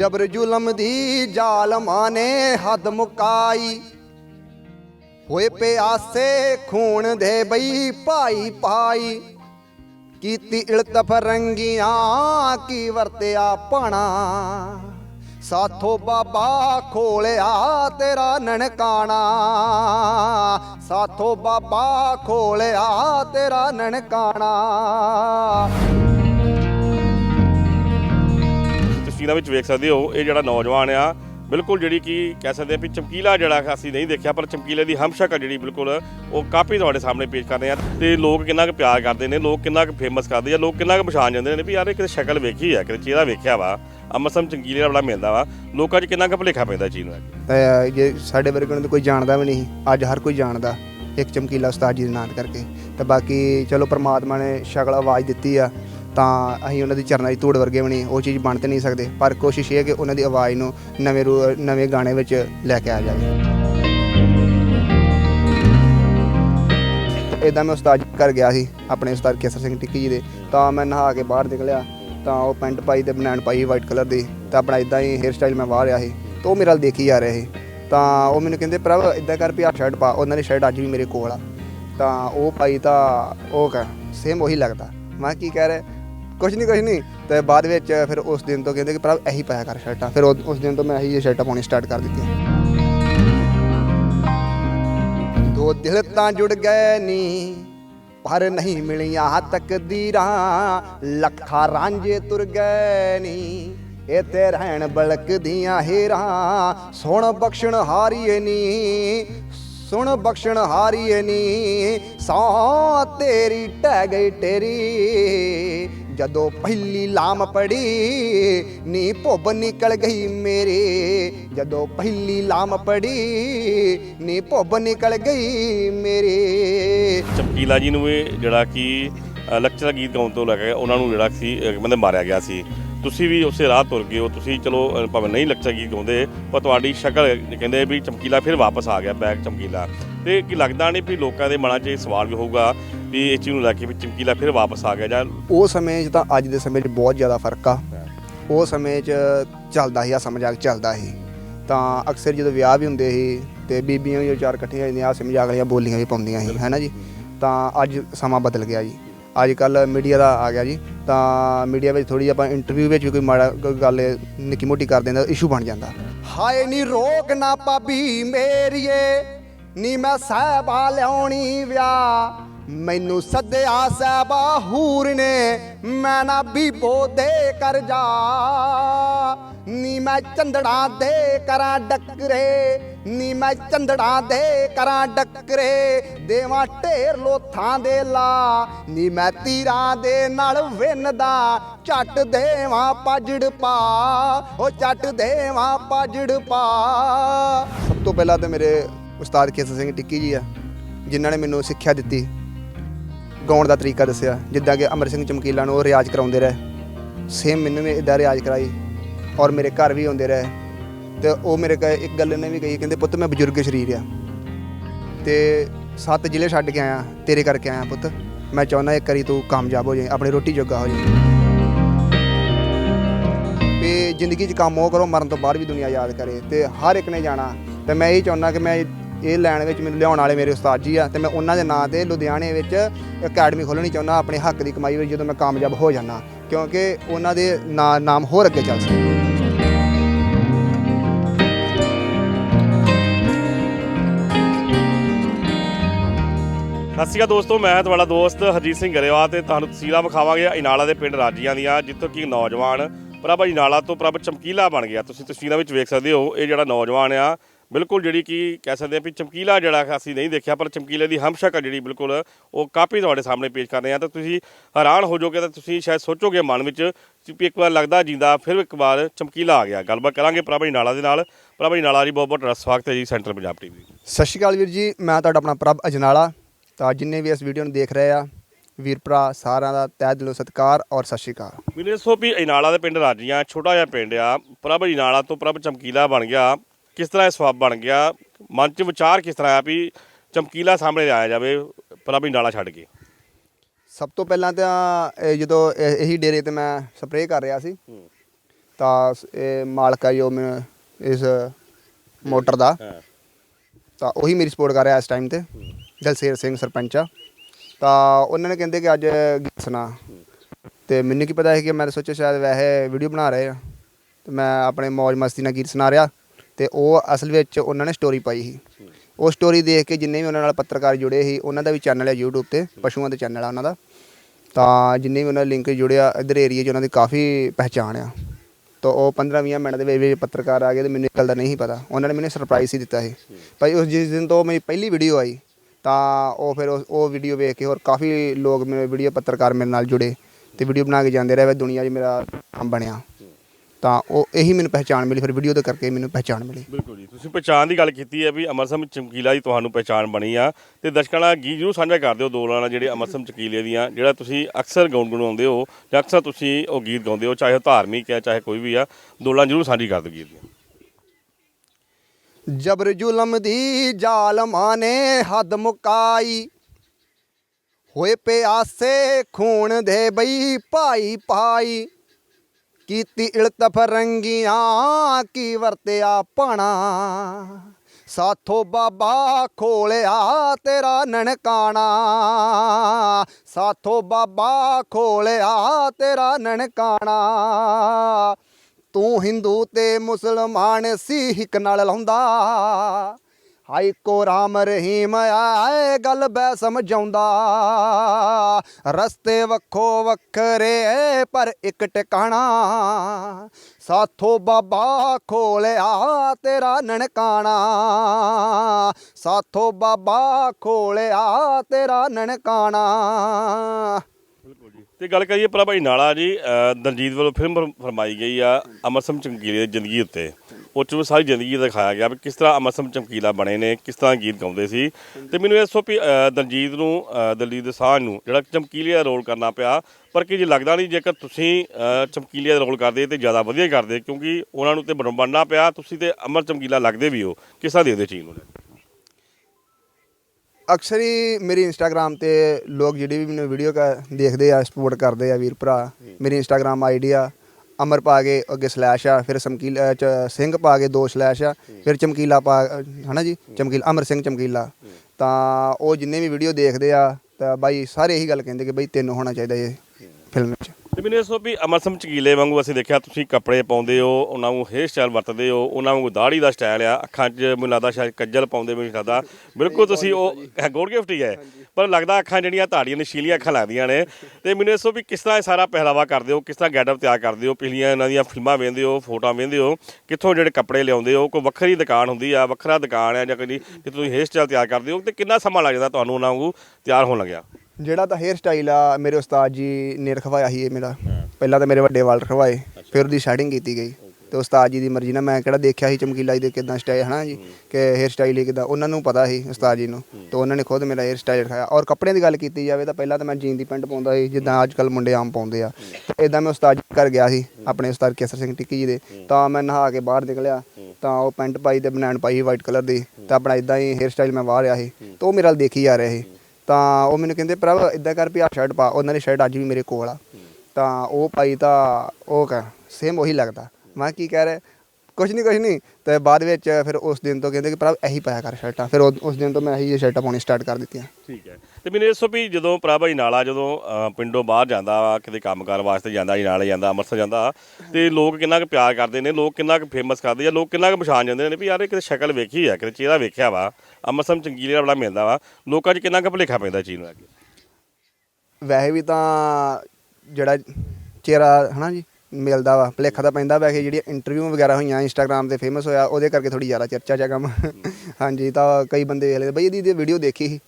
ਜਬਰ ਜ਼ੁਲਮ ਦੀ ਜ਼ਾਲਮਾਂ ਨੇ ਹੱਦ ਮੁਕਾਈ। ਹੋਏ ਪਿਆਸੇ ਖੂਨ ਦੇ ਬਈ ਭਾਈ ਪਾਈ ਕੀਤੀ ਇਲਤਫ ਰੰਗੀਆਂ ਕੀ ਵਰਤਿਆ ਪਾਣਾ ਸਾਥੋ ਬਾਬਾ ਖੋਲਿਆ ਤੇਰਾ ਨਨਕਾਣਾ। ਸਾਥੋ ਬਾਬਾ ਖੋਲਿਆ ਤੇਰਾ ਨਨਕਾਣਾ। ਤਸਵੀਰਾਂ ਵਿੱਚ ਵੇਖ ਸਕਦੇ ਹੋ, ਇਹ ਜਿਹੜਾ ਨੌਜਵਾਨ ਆ, ਬਿਲਕੁਲ ਜਿਹੜੀ ਕਿ ਕਹਿ ਸਕਦੇ ਆ ਵੀ ਚਮਕੀਲਾ ਜਿਹੜਾ ਅਸੀਂ ਨਹੀਂ ਦੇਖਿਆ, ਪਰ ਚਮਕੀਲੇ ਦੀ ਹਮਸ਼ਕ ਆ ਜਿਹੜੀ ਬਿਲਕੁਲ, ਉਹ ਕਾਫੀ ਤੁਹਾਡੇ ਸਾਹਮਣੇ ਪੇਸ਼ ਕਰ ਰਹੇ ਆ। ਤੇ ਲੋਕ ਕਿੰਨਾ ਕੁ ਪਿਆਰ ਕਰਦੇ ਨੇ, ਲੋਕ ਕਿੰਨਾ ਕੁ ਫੇਮਸ ਕਰਦੇ ਆ, ਲੋਕ ਕਿੰਨਾ ਕੁ ਪਛਾਣ ਜਾਂਦੇ ਨੇ ਵੀ ਯਾਰ ਇਹ ਕਿਤੇ ਸ਼ਕਲ ਵੇਖੀ ਆ, ਕਿਤੇ ਚਿਹਰਾ ਵੇਖਿਆ ਵਾ, ਅੰਮ੍ਰਿਤਸਰ ਚਮਕੀਲੇ ਦਾ ਬੜਾ ਮਿਲਦਾ ਵਾ, ਲੋਕਾਂ 'ਚ ਕਿੰਨਾ ਕੁ ਭੁਲੇਖਾ ਪੈਂਦਾ ਚੀਜ਼ ਨੂੰ ਤੇ ਜੇ ਸਾਡੇ ਵਰਗੇ ਨੂੰ ਤਾਂ ਕੋਈ ਜਾਣਦਾ ਵੀ ਨਹੀਂ, ਅੱਜ ਹਰ ਕੋਈ ਜਾਣਦਾ, ਇੱਕ ਚਮਕੀਲਾ ਉਸਤਾਦ ਜੀ ਦੇ ਨਾਂ ਕਰਕੇ। ਤੇ ਬਾਕੀ, ਚਲੋ ਪ੍ਰਮਾਤਮਾ ਨੇ ਸ਼ਕਲ ਆਵਾਜ਼ ਦਿੱਤੀ ਆ ਤਾਂ ਅਸੀਂ ਉਹਨਾਂ ਦੀ ਚਰਨਾਂ ਦੀ ਧੂੜ ਵਰਗੇ ਵੀ ਨਹੀਂ, ਉਹ ਚੀਜ਼ ਬਣ ਤੇ ਨਹੀਂ ਸਕਦੇ। ਪਰ ਕੋਸ਼ਿਸ਼ ਇਹ ਹੈ ਕਿ ਉਹਨਾਂ ਦੀ ਆਵਾਜ਼ ਨੂੰ ਨਵੇਂ ਰੂ- ਨਵੇਂ ਗਾਣੇ ਵਿੱਚ ਲੈ ਕੇ ਆ ਜਾਵੇ। ਇਦਾਂ ਮੈਂ ਉਸਤਾਦ ਜੀ ਘਰ ਗਿਆ ਸੀ, ਆਪਣੇ ਉਸਤਾਦ ਕੇਸਰ ਸਿੰਘ ਟਿੱਕੀ ਜੀ ਦੇ। ਤਾਂ ਮੈਂ ਨਹਾ ਕੇ ਬਾਹਰ ਨਿਕਲਿਆ, ਤਾਂ ਉਹ ਪੈਂਟ ਪਾਈ ਤੇ ਬਨੈਣ ਪਾਈ ਵਾਈਟ ਕਲਰ ਦੀ, ਤਾਂ ਆਪਣਾ ਇਦਾਂ ਹੀ ਹੇਅਰ ਸਟਾਈਲ ਮੈਂ ਵਾਹ ਰਿਹਾ ਸੀ, ਤਾਂ ਉਹ ਮੇਰੇ ਵੱਲ ਦੇਖੀ ਜਾ ਰਿਹਾ ਸੀ। ਤਾਂ ਉਹ ਮੈਨੂੰ ਕਹਿੰਦੇ, ਪ੍ਰਭ ਇਦਾਂ ਕਰ ਵੀ ਆ ਸ਼ਰਟ ਪਾ, ਉਹਨਾਂ ਦੀ ਸ਼ਰਟ ਅੱਜ ਵੀ ਮੇਰੇ ਕੋਲ ਆ। ਤਾਂ ਉਹ ਪਾਈ ਤਾਂ ਉਹ ਕਰ ਸੇਮ ਉਹੀ ਲੱਗਦਾ। ਮੈਂ ਕਿਹਾ, ਕੀ ਕਹਿ ਰਿਹਾ? ਕੁਛ ਨਹੀਂ ਕੁਛ ਨਹੀਂ ਤੇ ਬਾਅਦ ਵਿੱਚ ਫਿਰ ਉਸ ਦਿਨ ਤੋਂ ਕਹਿੰਦੇ ਕਿ ਭਰਾ ਇਹੀ ਪਾਇਆ ਕਰ ਸ਼ਰਟਾਂ। ਫਿਰ ਉਹ- ਉਸ ਦਿਨ ਤੋਂ ਮੈਂ ਇਹੀ ਸ਼ਰਟਾਂ ਪਾਉਣੀ ਸਟਾਰਟ ਕਰ ਦਿੱਤੀਆਂ। ਦੋ ਦਿਲ ਤਾਂ ਜੁੜ ਗਏ ਨੀ, ਪਰ ਨਹੀਂ ਮਿਲੀਆਂ ਤਕਦੀਰਾਂ ਲੱਖਾਂ ਰਾਂਝੇ ਤੁਰ ਗਏ ਨੀ ਇਹ ਤੇ ਰਹਿਣ ਬਲਕਦੀਆਂ ਹੀਰਾਂ। ਸੁਣ ਬਖਸ਼ਣ ਹਾਰੀਏ ਨੀ, ਸੁਣ ਬਖਸ਼ਣ ਹਾਰੀਏ ਨੀ। ਸੌ ਤੇਰੀ ਟਹਿ ਗਈ ਟੇਰੀ ਜਦੋਂ ਪਹਿਲੀ ਲਾਮ ਪੜੀ ਨੀ ਭੁੱਬ ਨਿਕਲ ਗਈ ਮੇਰੇ। ਜਦੋਂ ਪਹਿਲੀ ਲਾਮ ਪੜੀ ਨੀ ਭੁੱਬ ਨਿਕਲ ਗਈ ਮੇਰੇ। ਚਮਕੀਲਾ ਜੀ ਨੂੰ ਇਹ ਜਿਹੜਾ ਕਿ ਅ, ਲੈਕਚਰ ਗੀਤ ਗਾਉਣ ਤੋਂ ਲੈ ਕੇ ਉਹਨਾਂ ਨੂੰ ਜਿਹੜਾ ਸੀ ਕਹਿੰਦੇ ਮਾਰਿਆ ਗਿਆ ਸੀ। ਤੁਸੀਂ ਵੀ ਉਸੇ ਰਾਹ ਤੁਰ ਗਏ ਹੋ ਤੁਸੀਂ ਚਲੋ ਭਾਵੇਂ ਨਹੀਂ ਲੈਕਚਰ ਗੀਤ ਗਾਉਂਦੇ ਪਰ ਤੁਹਾਡੀ ਸ਼ਕਲ ਕਹਿੰਦੇ ਵੀ ਚਮਕੀਲਾ ਫਿਰ ਵਾਪਸ ਆ ਗਿਆ ਬੈਕ ਚਮਕੀਲਾ। ਤੇ ਕੀ ਲੱਗਦਾ ਨਹੀਂ ਵੀ ਲੋਕਾਂ ਦੇ ਮਨਾਂ 'ਚ ਇਹ ਸਵਾਲ ਵੀ ਹੋਊਗਾ ਵੀ ਇਹ ਚੀਜ਼ ਨੂੰ ਲੈ ਕੇ ਵੀ ਚਮਕੀਲਾ ਫਿਰ ਵਾਪਸ ਆ ਗਿਆ ਜਾਂ ਉਹ ਸਮੇਂ 'ਚ ਤਾਂ ਅੱਜ ਦੇ ਸਮੇਂ 'ਚ ਬਹੁਤ ਜ਼ਿਆਦਾ ਫ਼ਰਕ ਆ। ਉਹ ਸਮੇਂ 'ਚ ਚੱਲਦਾ ਸੀ ਆ ਸਮਝਾਕ ਚੱਲਦਾ ਸੀ। ਤਾਂ ਅਕਸਰ ਜਦੋਂ ਵਿਆਹ ਵੀ ਹੁੰਦੇ ਸੀ ਤੇ ਬੀਬੀਆਂ ਵੀ ਚਾਰ ਇਕੱਠੀਆਂ ਹੋ ਜਾਂਦੀਆਂ ਆ ਸਮਝਾਕ ਵਾਲੀਆਂ ਬੋਲੀਆਂ ਵੀ ਪਾਉਂਦੀਆਂ ਸੀ ਹੈਨਾ ਜੀ? ਤਾਂ ਅੱਜ ਸਮਾਂ ਬਦਲ ਗਿਆ ਜੀ। ਅੱਜ ਕੱਲ ਮੀਡੀਆ ਦਾ ਆ ਗਿਆ ਜੀ। ਤਾਂ ਮੀਡੀਆ ਵਿੱਚ ਥੋੜੀ ਆਪਾਂ ਇੰਟਰਵਿਊ ਵਿੱਚ ਵੀ ਕੋਈ ਮਾੜਾ ਕੋਈ ਗੱਲ ਨਿੱਕੀ ਮੋਟੀ ਕਰ ਦਿੰਦਾ ਇਸ਼ੂ ਬਣ ਜਾਂਦਾ। ਹਾਏ ਨੀ ਰੋਕ ਨਾ ਪਾਬੀ ਮੇਰੀਏ ਨੀ ਮੈਂ ਸਹਿਬਾ ਲਿਆਉਣੀ ਵਿਆਹ। ਮੈਨੂੰ ਸੱਦਿਆ ਸਹਿਬਾ ਹੂਰ ਨੇ, ਮੈਂ ਨਾ ਬੀਬੋ ਦੇ ਕਰ ਜਾ। ਨੀ ਮੈਂ ਚੰਦੜਾ ਦੇ ਕਰਾਂ ਡੱਕਰੇ, ਨੀ ਮੈਂ ਚੰਦੜਾ ਦੇ ਕਰਾਂ ਡੱਕਰੇ, ਦੇਵਾਂ ਢੇਰ ਲੋਥਾਂ ਦੇ ਲਾ। ਨੀ ਮੈਂ ਤੀਰਾਂ ਦੇ ਨਾਲ ਵਿੰਨਦਾ ਝੱਟ ਦੇਵਾਂ ਪਾਜੜ ਪਾ। ਉਹ ਝੱਟ ਦੇਵਾਂ ਪਾਜੜ ਪਾ। ਸਭ ਤੋਂ ਪਹਿਲਾਂ ਤਾਂ ਮੇਰੇ ਉਸਤਾਦ ਕੇਸਰ ਸਿੰਘ ਟਿੱਕੀ ਜੀ ਆ, ਜਿਨ੍ਹਾਂ ਨੇ ਮੈਨੂੰ ਸਿੱਖਿਆ ਦਿੱਤੀ। ਗਾਉਣ ਦਾ ਤਰੀਕਾ ਦੱਸਿਆ। ਜਿੱਦਾਂ ਕਿ ਅਮਰ ਸਿੰਘ ਚਮਕੀਲਾ ਨੂੰ ਉਹ ਰਿਆਜ਼ ਕਰਾਉਂਦੇ ਰਹੇ। ਸੇਮ ਮੈਨੂੰ ਵੀ ਇਦਾਂ ਰਿਆਜ਼ ਕਰਾਈ ਔਰ ਮੇਰੇ ਘਰ ਵੀ ਆਉਂਦੇ ਰਹੇ। ਤੇ ਉਹ ਮੇਰੇ ਕੋਲ ਇੱਕ ਗੱਲ ਇਹਨੇ ਵੀ ਕਹੀ, ਕਹਿੰਦੇ, ਪੁੱਤ, ਮੈਂ ਬਜ਼ੁਰਗ ਸਰੀਰ ਆ। ਤੇ ਸੱਤ ਜ਼ਿਲ੍ਹੇ ਛੱਡ ਕੇ ਆਇਆ, ਤੇਰੇ ਕਰਕੇ ਆਇਆ ਪੁੱਤ। ਮੈਂ ਚਾਹੁੰਦਾ ਇੱਕ ਵਾਰੀ ਤੂੰ ਕਾਮਯਾਬ ਹੋ ਜਾਏ ਆਪਣੀ ਰੋਟੀ ਜੋਗਾ ਹੋ ਜਾਏ ਵੀ ਜ਼ਿੰਦਗੀ 'ਚ ਕੰਮ ਉਹ ਕਰੋ, ਮਰਨ ਤੋਂ ਬਾਅਦ ਵੀ ਦੁਨੀਆ ਯਾਦ ਕਰੇ। ਤੇ ਹਰ ਇੱਕ ਨੇ ਜਾਣਾ। ਤੇ ਮੈਂ ਇਹ ਚਾਹੁੰਦਾ ਕਿ ਮੈਂ ਇਹ ਲੈਣ ਵਿੱਚ ਮੈਨੂੰ ਲਿਆਉਣ ਵਾਲੇ ਮੇਰੇ ਉਸਤਾਦ ਜੀ ਆ ਤੇ ਮੈਂ ਉਹਨਾਂ ਦੇ ਨਾਂ ਤੇ ਲੁਧਿਆਣੇ ਵਿੱਚ ਅਕੈਡਮੀ ਖੋਲਣੀ ਚਾਹੁੰਦਾ, ਆਪਣੇ ਹੱਕ ਦੀ ਕਮਾਈ ਵਿੱਚ ਜਦੋਂ ਮੈਂ ਕਾਮਯਾਬ ਹੋ ਜਾਣਾ ਕਿਉਂਕਿ ਉਹਨਾਂ ਦੇ ਨਾਂ, ਨਾਮ ਹੋਰ ਅੱਗੇ ਚੱਲ ਸਕੇ। ਸਤਿ ਸ਼੍ਰੀ ਅਕਾਲ ਦੋਸਤੋ, ਮੈਂ ਤੁਹਾਡਾ ਦੋਸਤ ਹਰਜੀਤ ਸਿੰਘ ਗਰੇਵਾਲ ਤੇ ਤੁਹਾਨੂੰ ਤਸਵੀਰਾਂ ਵਿਖਾਵਾਂਗੇ ਇਨਾਲਾ ਦੇ ਪਿੰਡ ਰਾਜੀਆਂ ਦੀਆਂ, ਜਿੱਥੋਂ ਕਿ ਨੌਜਵਾਨ ਪ੍ਰਭ ਇਨਾਲਾ ਤੋਂ ਪ੍ਰਭ ਚਮਕੀਲਾ ਬਣ ਗਿਆ। ਤੁਸੀਂ ਤਸਵੀਰਾਂ ਵਿੱਚ ਵੇਖ ਸਕਦੇ ਹੋ, ਇਹ ਜਿਹੜਾ ਨੌਜਵਾਨ ਆ ਬਿਲਕੁਲ ਜਿਹੜੀ ਕਿ ਕਹਿ ਸਕਦੇ ਆ ਵੀ ਚਮਕੀਲਾ ਜਿਹੜਾ ਅਸੀਂ ਨਹੀਂ ਦੇਖਿਆ ਪਰ ਚਮਕੀਲੇ ਦੀ ਹਮਸ਼ਕ ਆ ਜਿਹੜੀ ਬਿਲਕੁਲ ਉਹ ਕਾਪੀ ਤੁਹਾਡੇ ਸਾਹਮਣੇ ਪੇਸ਼ ਕਰ ਰਹੇ ਆ ਤਾਂ ਤੁਸੀਂ ਹੈਰਾਨ ਹੋ ਜਾਓਗੇ ਤਾਂ ਤੁਸੀਂ ਸ਼ਾਇਦ ਸੋਚੋਗੇ ਮਨ ਵਿੱਚ ਵੀ ਇੱਕ ਵਾਰ ਲੱਗਦਾ ਜਿੰਦਾ ਫਿਰ ਇੱਕ ਵਾਰ ਚਮਕੀਲਾ ਆ ਗਿਆ। ਗੱਲਬਾਤ ਕਰਾਂਗੇ ਪ੍ਰਭ ਇਨਾਲਾ ਦੇ ਨਾਲ। ਪ੍ਰਭ ਇਨਾਲਾ ਜੀ ਬਹੁਤ ਬਹੁਤ ਸਵਾਗਤ ਹੈ ਜੀ ਸੈਂਟਰਲ ਪੰਜਾਬ ਟੀਵੀ ਸਤਿ ਸ਼੍ਰੀ ਅਕਾਲ ਵੀਰ ਜੀ ਮੈਂ ਤੁਹਾਡਾ ਆਪਣਾ ਪ੍ਰਭ ਅਜਨਾਲਾ। ਤਾਂ ਜਿੰਨੇ ਵੀ ਇਸ ਵੀਡੀਓ ਨੂੰ ਦੇਖ ਰਹੇ ਆ ਵੀਰ ਭਰਾ ਸਾਰਿਆਂ ਦਾ ਤਹਿ ਦਿਲੋਂ ਸਤਿਕਾਰ ਔਰ ਸਤਿ ਸ਼੍ਰੀ ਅਕਾਲ। ਮੈਨੂੰ ਦੱਸੋ ਵੀ ਇਨਾਲਾ ਦੇ ਪਿੰਡ ਰਾਜੀਆਂ ਛੋਟਾ ਜਿਹਾ ਪਿੰਡ ਆ। ਪ੍ਰਭ ਇਨਾਲਾ ਤੋਂ ਪ੍ਰਭ ਚਮਕੀਲਾ ਬਣ ਗਿਆ। ਕਿਸ ਤਰ੍ਹਾਂ ਇਹ ਸਵਾਬ ਬਣ ਗਿਆ? ਮਨ 'ਚ ਵਿਚਾਰ ਕਿਸ ਤਰ੍ਹਾਂ ਆ ਵੀ ਚਮਕੀਲਾ ਸਾਹਮਣੇ ਆਇਆ ਜਾਵੇ ਪ੍ਰਭ ਇਨਾਲਾ ਛੱਡ ਕੇ? ਸਭ ਤੋਂ ਪਹਿਲਾਂ ਤਾਂ ਇਹ ਜਦੋਂ ਇਹ- ਇਹੀ ਡੇਰੇ ਤੇ ਮੈਂ ਸਪਰੇਅ ਕਰ ਰਿਹਾ ਸੀ ਤਾਂ ਸ- ਇਹ ਮਾਲਕ ਆ ਜੋ ਮੈਂ ਇਸ ਮੋਟਰ ਦਾ। ਹਾਂ। ਤਾਂ ਉਹੀ ਮੇਰੀ ਸਪੋਰਟ ਕਰ ਰਿਹਾ ਇਸ ਟਾਈਮ ਤੇ। ਦਲਸੇਰ ਸਿੰਘ ਸਰਪੰਚ ਆ। ਤਾਂ ਉਹਨਾਂ ਨੇ ਕਹਿੰਦੇ ਕਿ ਅੱਜ ਗੀਤ ਸੁਣਾ। ਤੇ ਮੈਨੂੰ ਕੀ ਪਤਾ ਸੀ ਕਿ ਮੈਂ ਤਾਂ ਸੋਚਿਆ ਸ਼ਾਇਦ ਵੈਸੇ ਵੀਡੀਓ ਬਣਾ ਰਹੇ ਆ। ਤੇ ਮੈਂ ਆਪਣੇ ਮौज ਮਸਤੀ ਨਾਲ ਗੀਤ ਸੁਣਾ ਰਿਹਾ। ਤੇ ਉਹ ਅਸਲ ਵਿੱਚ ਉਹਨਾਂ ਨੇ ਸਟੋਰੀ ਪਾਈ ਸੀ। ਉਹ ਸਟੋਰੀ ਦੇਖ ਕੇ ਜਿੰਨੇ ਵੀ ਉਹਨਾਂ ਨਾਲ ਪੱਤਰਕਾਰ ਜੁੜੇ ਸੀ, ਉਹਨਾਂ ਦਾ ਵੀ ਚੈਨਲ ਹੈ YouTube ਤੇ, ਪਸ਼ੂਆਂ ਦੇ ਚੈਨਲ ਆ ਉਹਨਾਂ ਦਾ। ਤਾਂ ਜਿੰਨੇ ਵੀ ਉਹਨਾਂ ਲਿੰਕ ਜੁੜਿਆ ਇਧਰ ਏਰੀਆ 'ਚ ਉਹਨਾਂ ਦੀ ਕਾਫੀ ਪਹਿਚਾਣ ਆ। ਤਾਂ ਉਹ 15-20 ਮਿੰਟ ਦੇ ਵਿੱਚ ਵਿੱਚ ਪੱਤਰਕਾਰ ਆ ਗਏ ਤੇ ਮੈਨੂੰ ਇਹ ਗੱਲ ਦਾ ਨਹੀਂ ਪਤਾ। ਉਹਨਾਂ ਨੇ ਮੈਨੂੰ ਸਰਪ੍ਰਾਈਜ਼ ਹੀ ਦਿੱਤਾ ਸੀ। ਭਾਈ ਉਸ ਜਿਸ ਦਿਨ ਤੋਂ ਮੇਰੀ ਪਹਿਲੀ ਵੀਡੀਓ ਆਈ, ਤਾਂ ਉਹ ਫਿਰ ਉਸ- ਉਹ ਵੀਡੀਓ ਵੇਖ ਕੇ ਹੋਰ ਕਾਫੀ ਲੋਕ ਮੇਰੇ ਵੀਡੀਓ ਪੱਤਰਕਾਰ ਮੇਰੇ ਨਾਲ ਜੁੜੇ ਤੇ ਵੀਡੀਓ ਬਣਾ ਕੇ ਜਾਂਦੇ ਰਹੇ, ਵੇ ਦੁਨੀਆ 'ਚ ਮੇਰਾ ਨਾਮ ਬਣਿਆ। ਤਾਂ ਉਹ ਇਹੀ ਮੈਨੂੰ ਪਹਿਚਾਣ ਮਿਲੀ ਫਿਰ ਵੀਡੀਓ ਦੇ ਕਰਕੇ ਮੈਨੂੰ ਪਹਿਚਾਣ ਮਿਲੀ। ਬਿਲਕੁਲ ਜੀ। ਤੁਸੀਂ ਪਛਾਣ ਦੀ ਗੱਲ ਕੀਤੀ ਹੈ ਵੀ ਅਮਰਸਮ ਚਮਕੀਲਾ ਦੀ ਤੁਹਾਨੂੰ ਪਛਾਣ ਬਣੀ ਆ। ਤੇ ਦਰਸ਼ਕਾਂ ਨਾਲ ਗੀਤ ਜਰੂਰ ਸਾਂਝਾ ਕਰਦੇ ਹੋ ਦੋ ਲਾਣਾ ਜਿਹੜੇ ਅਮਰਸਮ ਚਮਕੀਲੇ ਦੀਆਂ ਜਿਹੜਾ ਤੁਸੀਂ ਅਕਸਰ ਗੁੰਗੁਣਾਉਂਦੇ ਹੋ ਜਾਂ ਅਕਸਰ ਤੁਸੀਂ ਉਹ ਗੀਤ ਗਾਉਂਦੇ ਹੋ ਚਾਹੇ ਉਹ ਧਾਰਮਿਕ ਹੈ ਚਾਹੇ ਕੋਈ ਵੀ ਆ ਦੋ ਲਾਣਾ ਜਰੂਰ ਸਾਂਝੀ ਕਰ ਦਿਓ ਗੀਤ ਦੀਆਂ। ਜਬਰ ਜ਼ੁਲਮ ਦੀ ਜ਼ਾਲਮਾਂ ਨੇ ਹੱਦ ਮੁਕਾਈ। ਹੋਏ ਪਿਆਸੇ ਖੂਨ ਦੇ ਬਈ ਭਾਈ ਭਾਈ। ਕੀਤੀ ਇਲਤਫ ਰੰਗੀਆਂ ਕੀ ਵਰਤਿਆ ਪਾਣਾ ਸਾਥੋ ਬਾਬਾ ਖੋਲਿਆ ਤੇਰਾ ਨਨਕਾਣਾ। ਸਾਥੋ ਬਾਬਾ ਖੋਲਿਆ ਤੇਰਾ ਨਨਕਾਣਾ। ਤੂੰ ਹਿੰਦੂ ਤੇ ਮੁਸਲਮਾਨ ਸੀ ਸਿੱਖ ਨਾਲ ਲਾਉਂਦਾ। ਹਾਈ ਕੋ ਰਾਮ ਰਹੀਮ ਆਏ ਗੱਲ ਬੈ ਸਮਝਾਉਂਦਾ। ਰਸਤੇ ਵੱਖੋ ਵੱਖਰੇ ਪਰ ਇੱਕ ਟਿਕਾਣਾ, ਸਾਥੋ ਬਾਬਾ ਖੋਲਿਆ ਤੇਰਾ ਨਨਕਾਣਾ। ਸਾਥੋ ਬਾਬਾ ਖੋਲਿਆ ਤੇਰਾ ਨਨਕਾਣਾ। ਬਿਲਕੁਲ ਜੀ। ਤੇ ਗੱਲ ਕਰੀਏ ਭਰਾ ਭਾਈ ਨਾਲਾ ਜੀ ਦਲਜੀਤ ਵੱਲੋਂ ਫਿਲਮ ਫਰਮਾਈ ਗਈ ਆ ਅਮਰਸਮ ਚਮਕੀਲੇ ਦੀ ਜ਼ਿੰਦਗੀ ਉੱਤੇ। ਉਹ 'ਚ ਸਾਰੀ ਜ਼ਿੰਦਗੀ ਦਿਖਾਇਆ ਗਿਆ ਵੀ ਕਿਸ ਤਰ੍ਹਾਂ ਅਮਰਸਮ ਚਮਕੀਲਾ ਬਣੇ ਨੇ ਕਿਸ ਤਰ੍ਹਾਂ ਗੀਤ ਗਾਉਂਦੇ ਸੀ। ਤੇ ਮੈਨੂੰ ਇਹ ਦੱਸੋ ਵੀ ਦਲਜੀਤ ਨੂੰ ਦਲਜੀਤ ਦੋਸਾਂਝ ਨੂੰ ਜਿਹੜਾ ਚਮਕੀਲੇ ਦਾ ਰੋਲ ਕਰਨਾ ਪਿਆ ਪਰ ਕੀ ਜੇ ਲੱਗਦਾ ਨਹੀਂ ਜੇਕਰ ਤੁਸੀਂ ਚਮਕੀਲੇ ਦਾ ਰੋਲ ਕਰਦੇ ਤੇ ਜ਼ਿਆਦਾ ਵਧੀਆ ਕਰਦੇ ਕਿਉਂਕਿ ਉਹਨਾਂ ਨੂੰ ਤੇ ਬਣ- ਬਣਨਾ ਪਿਆ ਤੁਸੀਂ ਤੇ ਅਮਰ ਚਮਕੀਲਾ ਲੱਗਦੇ ਵੀ ਹੋ। ਕਿਸ ਤਰ੍ਹਾਂ ਦੇਖਦੇ ਚੀਜ਼ ਨੂੰ? ਅਕਸਰ ਹੀ ਮੇਰੀ ਇੰਸਟਾਗ੍ਰam ਤੇ ਲੋਕ ਜਿਹੜੇ ਵੀ ਮੈਨੂੰ ਵੀਡੀਓ ਦੇਖਦੇ ਆ ਸਪੋਰਟ ਕਰਦੇ ਆ ਵੀਰ ਭਰਾ ਮੇਰੀ ਇੰਸਟਾਗ੍ਰam ਆਈਡੀ ਆ ਅਮਰ ਪਾ ਕੇ ਅੱਗੇ ਸਲੈਸ਼ ਆ ਫਿਰ ਸਮਕੀਲ ਅ, ਚ- ਸਿੰਘ ਪਾ ਕੇ ਦੋ ਸਲੈਸ਼ ਆ ਫਿਰ ਚਮਕੀਲਾ ਪਾ ਹਨਾ ਜੀ? ਚਮਕੀਲ ਅਮਰ ਸਿੰਘ ਚਮਕੀਲਾ। ਤਾਂ ਉਹ ਜਿੰਨੇ ਵੀ ਵੀਡੀਓ ਦੇਖਦੇ ਆ ਤਾਂ ਬਾਈ ਸਾਰੇ ਇਹੀ ਗੱਲ ਕਹਿੰਦੇ ਕਿ ਬਈ ਤੈਨੂੰ ਹੋਣਾ ਚਾਹੀਦਾ ਇਹ ਫਿਲਮ ਵਿੱਚ ਤੇ ਮੈਨੂੰ ਦੱਸੋ ਵੀ ਅਮਰਸਮ ਚਕੀਲੇ ਵਾਂਗੂ ਅਸੀਂ ਦੇਖਿਆ ਤੁਸੀਂ ਕੱਪੜੇ ਪਾਉਂਦੇ ਹੋ ਉਹਨਾਂ ਨੂੰ ਹੇਅਰ ਸਟਾਈਲ ਵਰਤਦੇ ਹੋ ਉਹਨਾਂ ਵਾਂਗੂ ਦਾੜੀ ਦਾ ਸਟਾਈਲ ਆ ਅੱਖਾਂ 'ਚ ਮੈਨੂੰ ਲੱਗਦਾ ਸ਼ਾਇਦ ਕੱਜਲ ਪਾਉਂਦੇ ਮੈਨੂੰ ਲੱਗਦਾ। ਬਿਲਕੁਲ ਤੁਸੀਂ ਉਹ ਗੋਡ ਗਿਫਟ ਹੀ ਹੈ ਪਰ ਲੱਗਦਾ ਅੱਖਾਂ ਜਿਹੜੀਆਂ ਧਾੜੀਆਂ ਨਸ਼ੀਲੀਆਂ ਅੱਖਾਂ ਲੱਗਦੀਆਂ ਨੇ। ਤੇ ਮੈਨੂੰ ਦੱਸੋ ਵੀ ਕਿਸ ਤਰ੍ਹਾਂ ਇਹ ਸਾਰਾ ਪਹਿਰਾਵਾ ਕਰਦੇ ਹੋ ਕਿਸ ਤਰ੍ਹਾਂ ਗੈਟਅਪ ਤਿਆਰ ਕਰਦੇ ਹੋ ਪਿਛਲੀਆਂ ਇਹਨਾਂ ਦੀਆਂ ਫਿਲਮਾਂ ਵੇਖਦੇ ਹੋ ਫੋਟੋਆਂ ਵੇਖਦੇ ਹੋ ਕਿੱਥੋਂ ਜਿਹੜੇ ਕੱਪੜੇ ਲਿਆਉਂਦੇ ਹੋ ਕੋਈ ਵੱਖਰੀ ਦੁਕਾਨ ਹੁੰਦੀ ਆ ਵੱਖਰਾ ਦੁਕਾਨ ਆ ਜਾਂ ਕੋਈ ਕਿ ਤੁਸੀਂ ਹੇਅਰ ਸਟਾਈਲ ਤਿਆਰ ਕਰਦੇ ਹੋ ਤੇ ਕਿੰਨਾ ਸਮਾਂ ਲੱਗ ਜਾਂਦਾ ਤੁਹਾਨੂੰ ਉਹਨਾਂ ਵਾਂਗੂ ਤਿਆਰ ਹੋਣ ਲੱਗਿਆ? ਜਿਹੜਾ ਤਾਂ ਹੇਅਰ ਸਟਾਈਲ ਆ ਮੇਰੇ ਉਸਤਾਦ ਜੀ ਨੇ ਰਖਵਾਇਆ ਸੀ ਇਹ ਮੇਰਾ। ਪਹਿਲਾਂ ਤਾਂ ਮੇਰੇ ਵੱਡੇ ਵਾਲ ਰਖਵਾਏ ਫਿਰ ਉਹਦੀ ਸੈਟਿੰਗ ਕੀਤੀ ਗਈ। ਤੇ ਉਸਤਾਦ ਜੀ ਦੀ ਮਰਜ਼ੀ ਨਾਲ ਮੈਂ ਕਿਹੜਾ ਦੇਖਿਆ ਸੀ ਚਮਕੀਲਾ ਜੀ ਦੇ ਕਿਦਾਂ ਸਟਾਈਲ ਹਨਾ ਜੀ? ਕਿ ਹੇਅਰ ਸਟਾਈਲ ਹੀ ਕਿਦਾਂ ਉਹਨਾਂ ਨੂੰ ਪਤਾ ਸੀ ਉਸਤਾਦ ਜੀ ਨੂੰ। ਤੇ ਉਹਨਾਂ ਨੇ ਖੁਦ ਮੇਰਾ ਹੇਅਰ ਸਟਾਈਲ ਰਖਾਇਆ। ਔਰ ਕੱਪੜਿਆਂ ਦੀ ਗੱਲ ਕੀਤੀ ਜਾਵੇ ਤਾਂ ਪਹਿਲਾਂ ਤਾਂ ਮੈਂ ਜੀਨ ਦੀ ਪੈਂਟ ਪਾਉਂਦਾ ਸੀ ਜਿੱਦਾਂ ਅੱਜ ਕੱਲ ਮੁੰਡੇ ਆਮ ਪਾਉਂਦੇ ਆ। ਤੇ ਇਦਾਂ ਮੈਂ ਉਸਤਾਦ ਜੀ ਘਰ ਗਿਆ ਸੀ ਆਪਣੇ ਉਸਤਾਦ ਕੇਸਰ ਸਿੰਘ ਟਿੱਕੀ ਜੀ ਦੇ। ਤਾਂ ਮੈਂ ਨਹਾ ਕੇ ਬਾਹਰ ਨਿਕਲਿਆ। ਤਾਂ ਉਹ ਪੈਂਟ ਪਾਈ ਤੇ ਬਨੈਣ ਪਾਈ ਵਾਈਟ ਕਲਰ ਦੀ। ਤਾਂ ਆਪਣਾ ਇਦਾਂ ਹੀ ਹੇਅਰ ਸਟਾਈਲ ਮੈਂ ਵਾਹ ਰਿਹਾ ਸੀ। ਤੇ ਉਹ ਮੇਰੇ ਵੱਲ ਦੇਖੀ ਜਾ ਰਿਹਾ ਸੀ। ਤਾਂ ਉਹ ਮੈਨੂੰ ਕਹਿੰਦੇ ਪ੍ਰਭ ਇਦਾਂ ਕਰ ਵੀ ਆ ਸ਼ਰਟ ਪਾ, ਉਹਨਾਂ ਦੀ ਸ਼ਰਟ ਅੱਜ ਵੀ ਮੇਰੇ ਕੋਲ ਆ। ਤਾਂ ਉਹ ਪਾਈ ਤਾਂ ਉਹ ਕਰ ਸੇਮ ਉਹੀ ਲੱਗਦਾ। ਮੈਂ ਕੀ ਕਹਿ ਰਿਹਾ? ਕੁਝ ਨਹੀਂ ਕੁਝ ਨਹੀਂ ਤੇ ਬਾਅਦ ਵਿੱਚ ਫਿਰ ਉਸ ਦਿਨ ਤੋਂ ਕਹਿੰਦੇ ਕਿ ਪ੍ਰਭ ਇਹੀ ਪਾਇਆ ਕਰ ਸ਼ਰਟਾਂ। ਫਿਰ ਉਹ- ਉਸ ਦਿਨ ਤੋਂ ਮੈਂ ਇਹੀ ਸ਼ਰਟਾਂ ਪਾਉਣੀ ਸਟਾਰਟ ਕਰ ਦਿੱਤੀਆਂ। ਠੀਕ ਹੈ। ਤੇ ਮੈਨੂੰ ਇਹ ਦੱਸੋ ਵੀ ਜਦੋਂ ਭਰਾ ਭਾਈ ਨਾਲਾ ਜਦੋਂ ਅਹ, ਪਿੰਡੋਂ ਬਾਹਰ ਜਾਂਦਾ ਵਾ ਕਿਤੇ ਕੰਮਕਾਰ ਵਾਸਤੇ ਜਾਂਦਾ ਜੀ ਨਾਲੇ ਜਾਂਦਾ ਅੰਮ੍ਰਿਤਸਰ ਜਾਂਦਾ ਤੇ ਲੋਕ ਕਿੰਨਾ ਕੁ ਪਿਆਰ ਕਰਦੇ ਨੇ ਲੋਕ ਕਿੰਨਾ ਕੁ ਫੇਮਸ ਕਰਦੇ ਆ ਲੋਕ ਕਿੰਨਾ ਕੁ ਪਛਾਣ ਜਾਂਦੇ ਨੇ ਵੀ ਯਾਰ ਇਹ ਕਿਤੇ ਸ਼ਕਲ ਵੇਖੀ ਆ ਕਿਤੇ ਚਿਹਰਾ ਵੇਖਿਆ ਵਾ ਅੰਮ੍ਰਿਤਸਰ ਚੰਗੀਲੇ ਦਾ ਬੜਾ ਮਿਲਦਾ ਵਾ ਲੋਕਾਂ 'ਚ ਕਿੰਨਾ ਕੁ ਭੁਲੇਖਾ ਪੈਂਦਾ ਚੀਜ਼ ਨੂੰ ਲੈ ਕੇ? ਵੈਸੇ ਵੀ ਤਾਂ ਜਿਹੜਾ ਚਿਹਰਾ ਹਨਾ ਜੀ ਮਿਲਦਾ ਵਾ ਭਲੇਖਾ ਤਾਂ ਪੈਂਦਾ ਵੈਸੇ ਜਿਹੜੀਆਂ ਇੰਟਰਵਿਊ ਵਗੈਰਾ ਹੋਈਆਂ ਇੰਸਟਾਗ੍ਰam ਤੇ ਫੇਮਸ ਹੋਇਆ ਉਹਦੇ ਕਰਕੇ ਥੋੜੀ ਜ਼ਿਆਦਾ ਚਰਚਾ ਚ ਆ ਕੰਮ। ਹਾਂਜੀ ਤਾਂ ਕਈ ਬੰਦੇ ਵੇਖ ਲਏ ਬਈ ਇਹਦੀ ਤੇ ਵੀਡੀਓ ਦੇਖੀ ਸੀ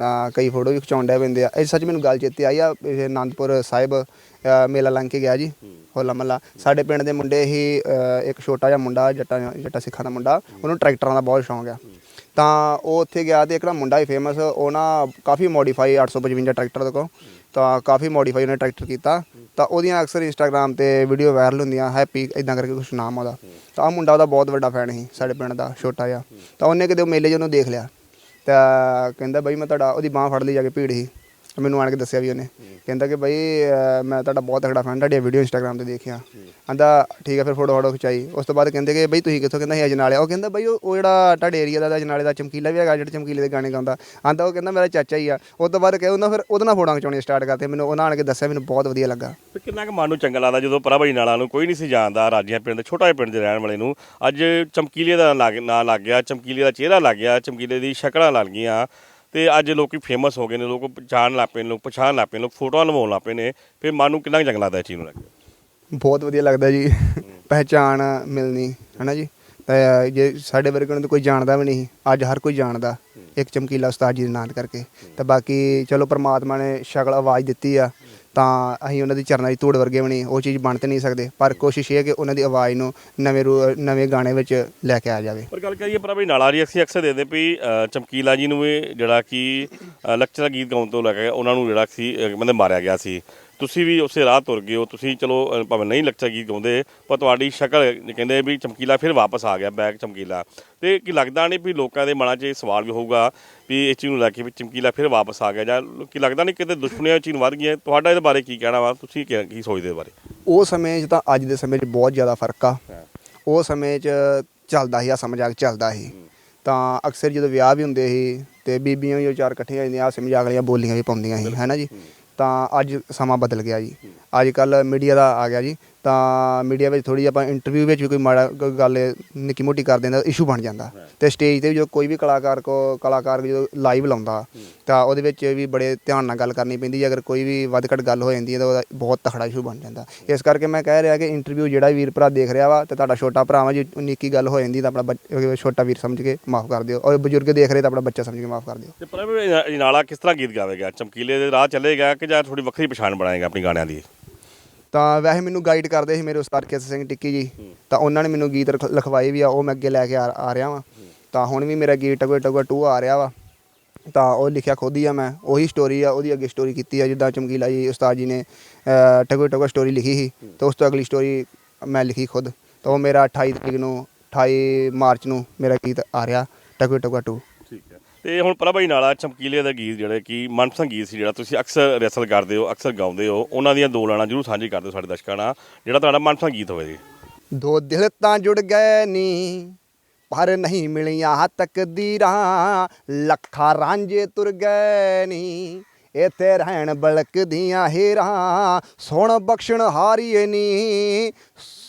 ਤਾਂ ਕਈ ਫੋਟੋ ਵੀ ਖਿਚਾਉਣ ਡੈ ਪੈਂਦੇ ਆ। ਇਹ ਸੱਚ ਮੈਨੂੰ ਗੱਲ ਚੇਤੇ ਆਈ ਆ ਇਹ ਅਨੰਦਪੁਰ ਸਾਹਿਬ ਅ, ਮੇਲਾ ਲੰਘ ਕੇ ਗਿਆ ਜੀ ਹੋਲਾ ਮਹੱਲਾ। ਸਾਡੇ ਪਿੰਡ ਦੇ ਮੁੰਡੇ ਹੀ ਅ, ਇੱਕ ਛੋਟਾ ਜਿਹਾ ਮੁੰਡਾ ਜੱਟਾ ਜੱਟਾ ਸਿੱਖਾਂ ਦਾ ਮੁੰਡਾ ਉਹਨੂੰ ਟਰੈਕਟਰਾਂ ਦਾ ਬਹੁਤ ਸ਼ੌਂਕ ਆ। ਤਾਂ ਉਹ ਉੱਥੇ ਗਿਆ ਤੇ ਇੱਕ ਨਾ ਮੁੰਡਾ ਹੀ ਫੇਮਸ ਉਹ ਨਾ ਕਾਫੀ ਮੋਡੀਫਾਈ 855 ਟਰੈਕਟਰ ਦੇ ਕੋਲ ਤਾਂ ਕਾਫੀ ਮੋਡੀਫਾਈ ਉਹਨੇ ਟਰੈਕਟਰ ਕੀਤਾ। ਤਾਂ ਉਹਦੀਆਂ ਅਕਸਰ ਇੰਸਟਾਗ੍ਰam ਤੇ ਵੀਡੀਓ ਵਾਇਰਲ ਹੁੰਦੀਆਂ ਹੈਪੀ ਇਦਾਂ ਕਰਕੇ ਕੁਛ ਨਾਮ ਉਹਦਾ। ਤਾਂ ਉਹ ਮੁੰਡਾ ਉਹਦਾ ਬਹੁਤ ਵੱਡਾ ਫੈਨ ਸੀ, ਸਾਡੇ ਪਿੰਡ ਦਾ, ਛੋਟਾ ਜਿਹਾ। ਤਾਂ ਉਹਨੇ ਕਿਤੇ ਉਹ ਮੇਲੇ 'ਚ ਉਹਨੂੰ ਦੇਖ ਲਿਆ। ਤਾਂ ਕਹਿੰਦਾ ਬਾਈ ਮੈਂ ਤੁਹਾਡਾ, ਉਹਦੀ ਬਾਹ ਫੜ ਲਈ ਜਾ ਕੇ ਭੀੜ ਸੀ। ਮੈਨੂੰ ਆਣ ਕੇ ਦੱਸਿਆ ਵੀ ਉਹਨੇ। ਕਹਿੰਦਾ ਕਿ ਬਈ ਅਹ, ਮੈਂ ਤੁਹਾਡਾ ਬਹੁਤ ਤਕੜਾ ਫੈਨ ਤੁਹਾਡੀ ਵੀਡੀਓ ਇੰਸਟਾਗ੍ਰam ਤੇ ਦੇਖਿਆ। ਕਹਿੰਦਾ ਠੀਕ ਆ ਫਿਰ ਫੋਟੋ ਫੋਟੋ ਖਿਚਾਈ। ਉਸ ਤੋਂ ਬਾਅਦ ਕਹਿੰਦੇ ਕਿ ਬਈ ਤੁਸੀਂ ਕਿੱਥੋਂ ਕਹਿੰਦਾ ਸੀ ਅਜਨਾਲੇ ਉਹ ਕਹਿੰਦਾ ਬਈ ਉਹ ਉਹ ਜਿਹੜਾ ਤੁਹਾਡੇ ਏਰੀਆ ਦਾ ਅਜਨਾਲੇ ਦਾ ਚਮਕੀਲਾ ਵੀ ਹੈਗਾ ਜਿਹੜਾ ਚਮਕੀਲੇ ਦੇ ਗਾਣੇ ਗਾਉਂਦਾ। ਆਂਦਾ ਉਹ ਕਹਿੰਦਾ ਮੇਰਾ ਚਾਚਾ ਹੀ ਆ। ਉਸ ਤੋਂ ਬਾਅਦ ਕਹੇ ਉਹਨਾਂ ਫਿਰ ਉਹਦੇ ਨਾਲ ਫੋਟੋਆਂ ਖਿਚਾਉਣੀਆਂ ਸਟਾਰਟ ਕਰਤੇ ਮੈਨੂੰ ਉਹਨਾਂ ਆਣ ਕੇ ਦੱਸਿਆ ਮੈਨੂੰ ਬਹੁਤ ਵਧੀਆ ਲੱਗਾ। ਤੇ ਕਿੰਨਾ ਕੁ ਮਨ ਨੂੰ ਚੰਗਾ ਲੱਗਦਾ ਜਦੋਂ ਪ੍ਰਭਾਈ ਨਾਲਾਂ ਨੂੰ ਕੋਈ ਨਹੀਂ ਸੀ ਜਾਣਦਾ ਰਾਜੀਆਂ ਪਿੰਡ ਦੇ ਛੋਟਾ ਜਿਹਾ ਪਿੰਡ ਦੇ ਰਹਿਣ ਵਾਲੇ ਨੂੰ। ਅੱਜ ਚਮਕੀਲੇ ਦਾ ਲੱਗ- ਨਾਂ ਲੱਗ ਗਿਆ ਚਮਕੀਲੇ ਦਾ ਚਿਹਰਾ ਲੱਗ ਗਿਆ ਚਮਕੀਲੇ ਦੀ ਸ਼ਕਲਾਂ ਲੱਗ ਗਈਆਂ। ਤੇ ਅੱਜ ਲੋਕੀ ਫੇਮਸ ਹੋ ਗਏ ਨੇ ਲੋਕ ਪਛਾਣ ਲੱਗ ਪਏ ਨੇ ਲੋਕ ਪਛਾਣ ਲੱਗ ਪਏ ਨੇ ਲੋਕ ਫੋਟੋਆਂ ਲਵਾਉਣ ਲੱਗ ਪਏ ਨੇ ਫਿਰ ਮਨ ਨੂੰ ਕਿੰਨਾ ਚੰਗਾ ਲੱਗਦਾ ਇਹ ਚੀਜ਼ ਨੂੰ ਲੱਗ ਬਹੁਤ ਵਧੀਆ ਲੱਗਦਾ ਜੀ। ਪਹਿਚਾਣ ਮਿਲਣੀ ਹਨਾ ਜੀ? ਤੇ ਜੇ ਸਾਡੇ ਵਰਗੇ ਨੂੰ ਤਾਂ ਕੋਈ ਜਾਣਦਾ ਵੀ ਨਹੀਂ ਅੱਜ ਹਰ ਕੋਈ ਜਾਣਦਾ ਇੱਕ ਚਮਕੀਲਾ ਉਸਤਾਦ ਜੀ ਦੇ ਨਾਂ ਕਰਕੇ। ਤੇ ਬਾਕੀ ਚਲੋ ਪ੍ਰਮਾਤਮਾ ਨੇ ਸ਼ਕਲ ਆਵਾਜ਼ ਦਿੱਤੀ ਆ। ਤਾਂ ਅਸੀਂ ਉਹਨਾਂ ਦੀ ਚਰਨਾਂ ਦੀ ਧੂੜ ਵਰਗੇ ਵੀ ਨਹੀਂ ਉਹ ਚੀਜ਼ ਬਣ ਤੇ ਨਹੀਂ ਸਕਦੇ। ਪਰ ਕੋਸ਼ਿਸ਼ ਇਹ ਹੈ ਕਿ ਉਹਨਾਂ ਦੀ ਆਵਾਜ਼ ਨੂੰ ਨਵੇਂ ਰੂ- ਨਵੇਂ ਗਾਣੇ ਵਿੱਚ ਲੈ ਕੇ ਆ ਜਾਵੇ। ਪਰ ਗੱਲ ਕਰੀਏ ਪ੍ਰਭਾਈ ਨਾਲਾ ਜੀ ਅਸੀਂ ਅਕਸਰ ਦੇਖਦੇ ਵੀ ਅ, ਚਮਕੀਲਾ ਜੀ ਨੂੰ ਵੀ ਜਿਹੜਾ ਕਿ ਅ, ਲੱਚਰ ਗੀਤ ਗਾਉਣ ਤੋਂ ਲੈ ਕੇ ਉਹਨਾਂ ਨੂੰ ਜਿਹੜਾ ਸੀ ਅ, ਮਤਲਬ ਮਾਰਿਆ ਗਿਆ ਸੀ। ਤੁਸੀਂ ਵੀ ਉਸੇ ਰਾਹ ਤੁਰ ਗਏ ਹੋ ਤੁਸੀਂ ਚਲੋ ਭਾਵੇਂ ਨਹੀਂ ਲੱਚਰ ਗੀਤ ਗਾਉਂਦੇ ਪਰ ਤੁਹਾਡੀ ਸ਼ਕਲ ਕਹਿੰਦੇ ਵੀ ਚਮਕੀਲਾ ਫਿਰ ਵਾਪਸ ਆ ਗਿਆ ਬੈਕ ਚਮਕੀਲਾ। ਤੇ ਕੀ ਲੱਗਦਾ ਨਹੀਂ ਵੀ ਲੋਕਾਂ ਦੇ ਮਨਾਂ 'ਚ ਇਹ ਸਵਾਲ ਵੀ ਹੋਊਗਾ ਵੀ ਇਸ ਚੀਜ਼ ਨੂੰ ਲੈ ਕੇ ਵੀ ਚਮਕੀਲਾ ਫਿਰ ਵਾਪਸ ਆ ਗਿਆ ਜਾਂ ਕੀ ਲੱਗਦਾ ਨਹੀਂ ਕਿਤੇ ਦੁਸ਼ਮਣੀਆਂ ਇਹ ਚੀਜ਼ ਵੱਧ ਗਈਆਂ? ਤੁਹਾਡਾ ਇਹਦੇ ਬਾਰੇ ਕੀ ਕਹਿਣਾ ਵਾ? ਤੁਸੀਂ ਕੀ ਕੀ ਸੋਚਦੇ ਬਾਰੇ? ਉਹ ਸਮੇਂ 'ਚ ਤਾਂ ਅੱਜ ਦੇ ਸਮੇਂ 'ਚ ਬਹੁਤ ਜ਼ਿਆਦਾ ਫ਼ਰਕ ਆ। ਉਹ ਸਮੇਂ 'ਚ ਚੱਲਦਾ ਸੀ ਆ ਮਜ਼ਾਕ ਚੱਲਦਾ ਸੀ। ਤਾਂ ਅਕਸਰ ਜਦੋਂ ਵਿਆਹ ਵੀ ਹੁੰਦੇ ਸੀ ਤੇ ਬੀਬੀਆਂ ਵੀ ਉਹ ਚਾਰ ਇਕੱਠੀਆਂ ਜਾਂਦੀਆਂ ਆ ਮਜ਼ਾਕ ਵਾਲੀਆਂ ਬੋਲੀਆਂ ਵੀ ਪਾਉਂਦੀਆਂ ਸੀ ਹੈਨਾ ਜੀ? ਤਾਂ ਅੱਜ ਸਮਾਂ ਬਦਲ ਗਿਆ ਜੀ। ਅੱਜ ਕੱਲ ਮੀਡੀਆ ਦਾ ਆ ਗਿਆ ਜੀ। ਤਾਂ ਮੀਡੀਆ ਵਿੱਚ ਥੋੜੀ ਆਪਾਂ ਇੰਟਰਵਿਊ ਵਿੱਚ ਵੀ ਕੋਈ ਮਾੜਾ ਗ- ਗੱਲ ਨਿੱਕੀ ਮੋਟੀ ਕਰ ਦਿੰਦਾ ਇਸ਼ੂ ਬਣ ਜਾਂਦਾ। ਤੇ ਸਟੇਜ ਤੇ ਵੀ ਜਦੋਂ ਕੋਈ ਵੀ ਕਲਾਕਾਰ ਕੋ ਕਲਾਕਾਰ ਜਦੋਂ ਲਾਈਵ ਲਾਉਂਦਾ, ਤਾਂ ਉਹਦੇ ਵਿੱਚ ਵੀ ਬੜੇ ਧਿਆਨ ਨਾਲ ਗੱਲ ਕਰਨੀ ਪੈਂਦੀ ਹੈ ਅਗਰ ਕੋਈ ਵੀ ਵੱਧ ਘੱਟ ਗੱਲ ਹੋ ਜਾਂਦੀ ਹੈ ਤਾਂ ਉਹਦਾ ਬਹੁਤ ਤਖੜਾ ਇਸ਼ੂ ਬਣ ਜਾਂਦਾ। ਇਸ ਕਰਕੇ ਮੈਂ ਕਹਿ ਰਿਹਾ ਕਿ ਇੰਟਰਵਿਊ ਜਿਹੜਾ ਵੀਰ ਭਰਾ ਦੇਖ ਰਿਹਾ ਵਾ ਤੇ ਤੁਹਾਡਾ ਛੋਟਾ ਭਰਾ ਵਾ ਜੇ ਨਿੱਕੀ ਗੱਲ ਹੋ ਜਾਂਦੀ ਤਾਂ ਆਪਣਾ ਬੱਚ- ਛੋਟਾ ਵੀਰ ਸਮਝ ਕੇ ਮਾਫ ਕਰ ਦਿਓ। ਔਰ ਬਜ਼ੁਰਗ ਦੇਖ ਰਹੇ ਤਾਂ ਆਪਣਾ ਬੱਚਾ ਸਮਝ ਕੇ ਮਾਫ ਕਰ ਦਿਓ। ਤੇ ਪ੍ਰਭਾਈ ਨਾਲਾ ਕਿਸ ਤਰ੍ਹਾਂ ਗੀਤ ਗਾਵੇਗਾ? ਚਮਕੀਲੇ ਦੇ ਰਾਹ ਚੱਲੇਗਾ ਕਿ ਜਾਂ ਥੋੜੀ ਵੱਖਰੀ ਪਛਾਣ ਬਣਾਏਗਾ ਆਪਣੀ ਗਾਣਿਆਂ ਦੀ? ਤਾਂ ਵੈਸੇ ਮੈਨੂੰ ਗਾਈਡ ਕਰਦੇ ਸੀ ਮੇਰੇ ਉਸਤਾਦ ਕੇਸਰ ਸਿੰਘ ਟਿੱਕੀ ਜੀ ਤਾਂ ਉਹਨਾਂ ਨੇ ਮੈਨੂੰ ਗੀਤ ਰਖ- ਲਿਖਵਾਏ ਵੀ ਆ ਉਹ ਮੈਂ ਅੱਗੇ ਲੈ ਕੇ ਆ ਆ ਰਿਹਾ ਵਾਂ। ਤਾਂ ਹੁਣ ਵੀ ਮੇਰਾ ਗੀਤ ਟਗੋ ਟਗੋ 2 ਆ ਰਿਹਾ ਵਾ। ਤਾਂ ਉਹ ਲਿਖਿਆ ਖੁਦ ਹੀ ਆ ਮੈਂ ਉਹੀ ਸਟੋਰੀ ਆ ਉਹਦੀ ਅੱਗੇ ਸਟੋਰੀ ਕੀਤੀ ਆ ਜਿੱਦਾਂ ਚਮਕੀਲਾ ਜੀ ਉਸਤਾਦ ਜੀ ਨੇ ਅਹ, ਟਗੋ ਟਗੋ ਸਟੋਰੀ ਲਿਖੀ ਸੀ। ਤੇ ਉਸ ਤੋਂ ਅਗਲੀ ਸਟੋਰੀ ਮੈਂ ਲਿਖੀ ਖੁਦ। ਤਾਂ ਉਹ ਮੇਰਾ 28 ਤਰੀਕ ਨੂੰ 28 ਮਾਰਚ ਨੂੰ ਮੇਰਾ ਗੀਤ ਆ ਰਿਹਾ ਟਗੋ ਟਗੋ 2 ਠੀਕ ਹੈ ਤੇ ਹੁਣ ਪ੍ਰਭਾਈ ਨਾਲਾ ਚਮਕੀਲੇ ਦਾ ਗੀਤ ਜਿਹੜਾ ਕਿ ਮਨਪਸੰਦ ਗੀਤ ਸੀ ਜਿਹੜਾ ਤੁਸੀਂ ਅਕਸਰ ਰਿਹਰਸਲ ਕਰਦੇ ਹੋ, ਅਕਸਰ ਗਾਉਂਦੇ ਹੋ, ਉਹਨਾਂ ਦੀਆਂ ਦੋ ਲਾਣਾ ਜਰੂਰ ਸਾਂਝੀ ਕਰਦੇ ਹੋ ਸਾਡੇ ਦਰਸ਼ਕਾਂ ਨਾਲ, ਜਿਹੜਾ ਤੁਹਾਡਾ ਮਨਪਸੰਦ ਗੀਤ ਹੋਵੇ ਜੀ। ਦੋ ਦਿਲ ਤਾਂ ਜੁੜ ਗਏ ਨੀ, ਪਰ ਨਹੀਂ ਮਿਲੀਆਂ ਤਕਦੀਰਾਂ, ਲੱਖਾਂ ਰਾਂਝੇ ਤੁਰ ਗਏ ਨੀ। ਇੱਥੇ ਰਹਿਣ ਬਲਕਦੀਆਂ ਹੀਰਾਂ, ਸੁਣ ਬਖਸ਼ਣ ਹਾਰੀਏ ਨੀ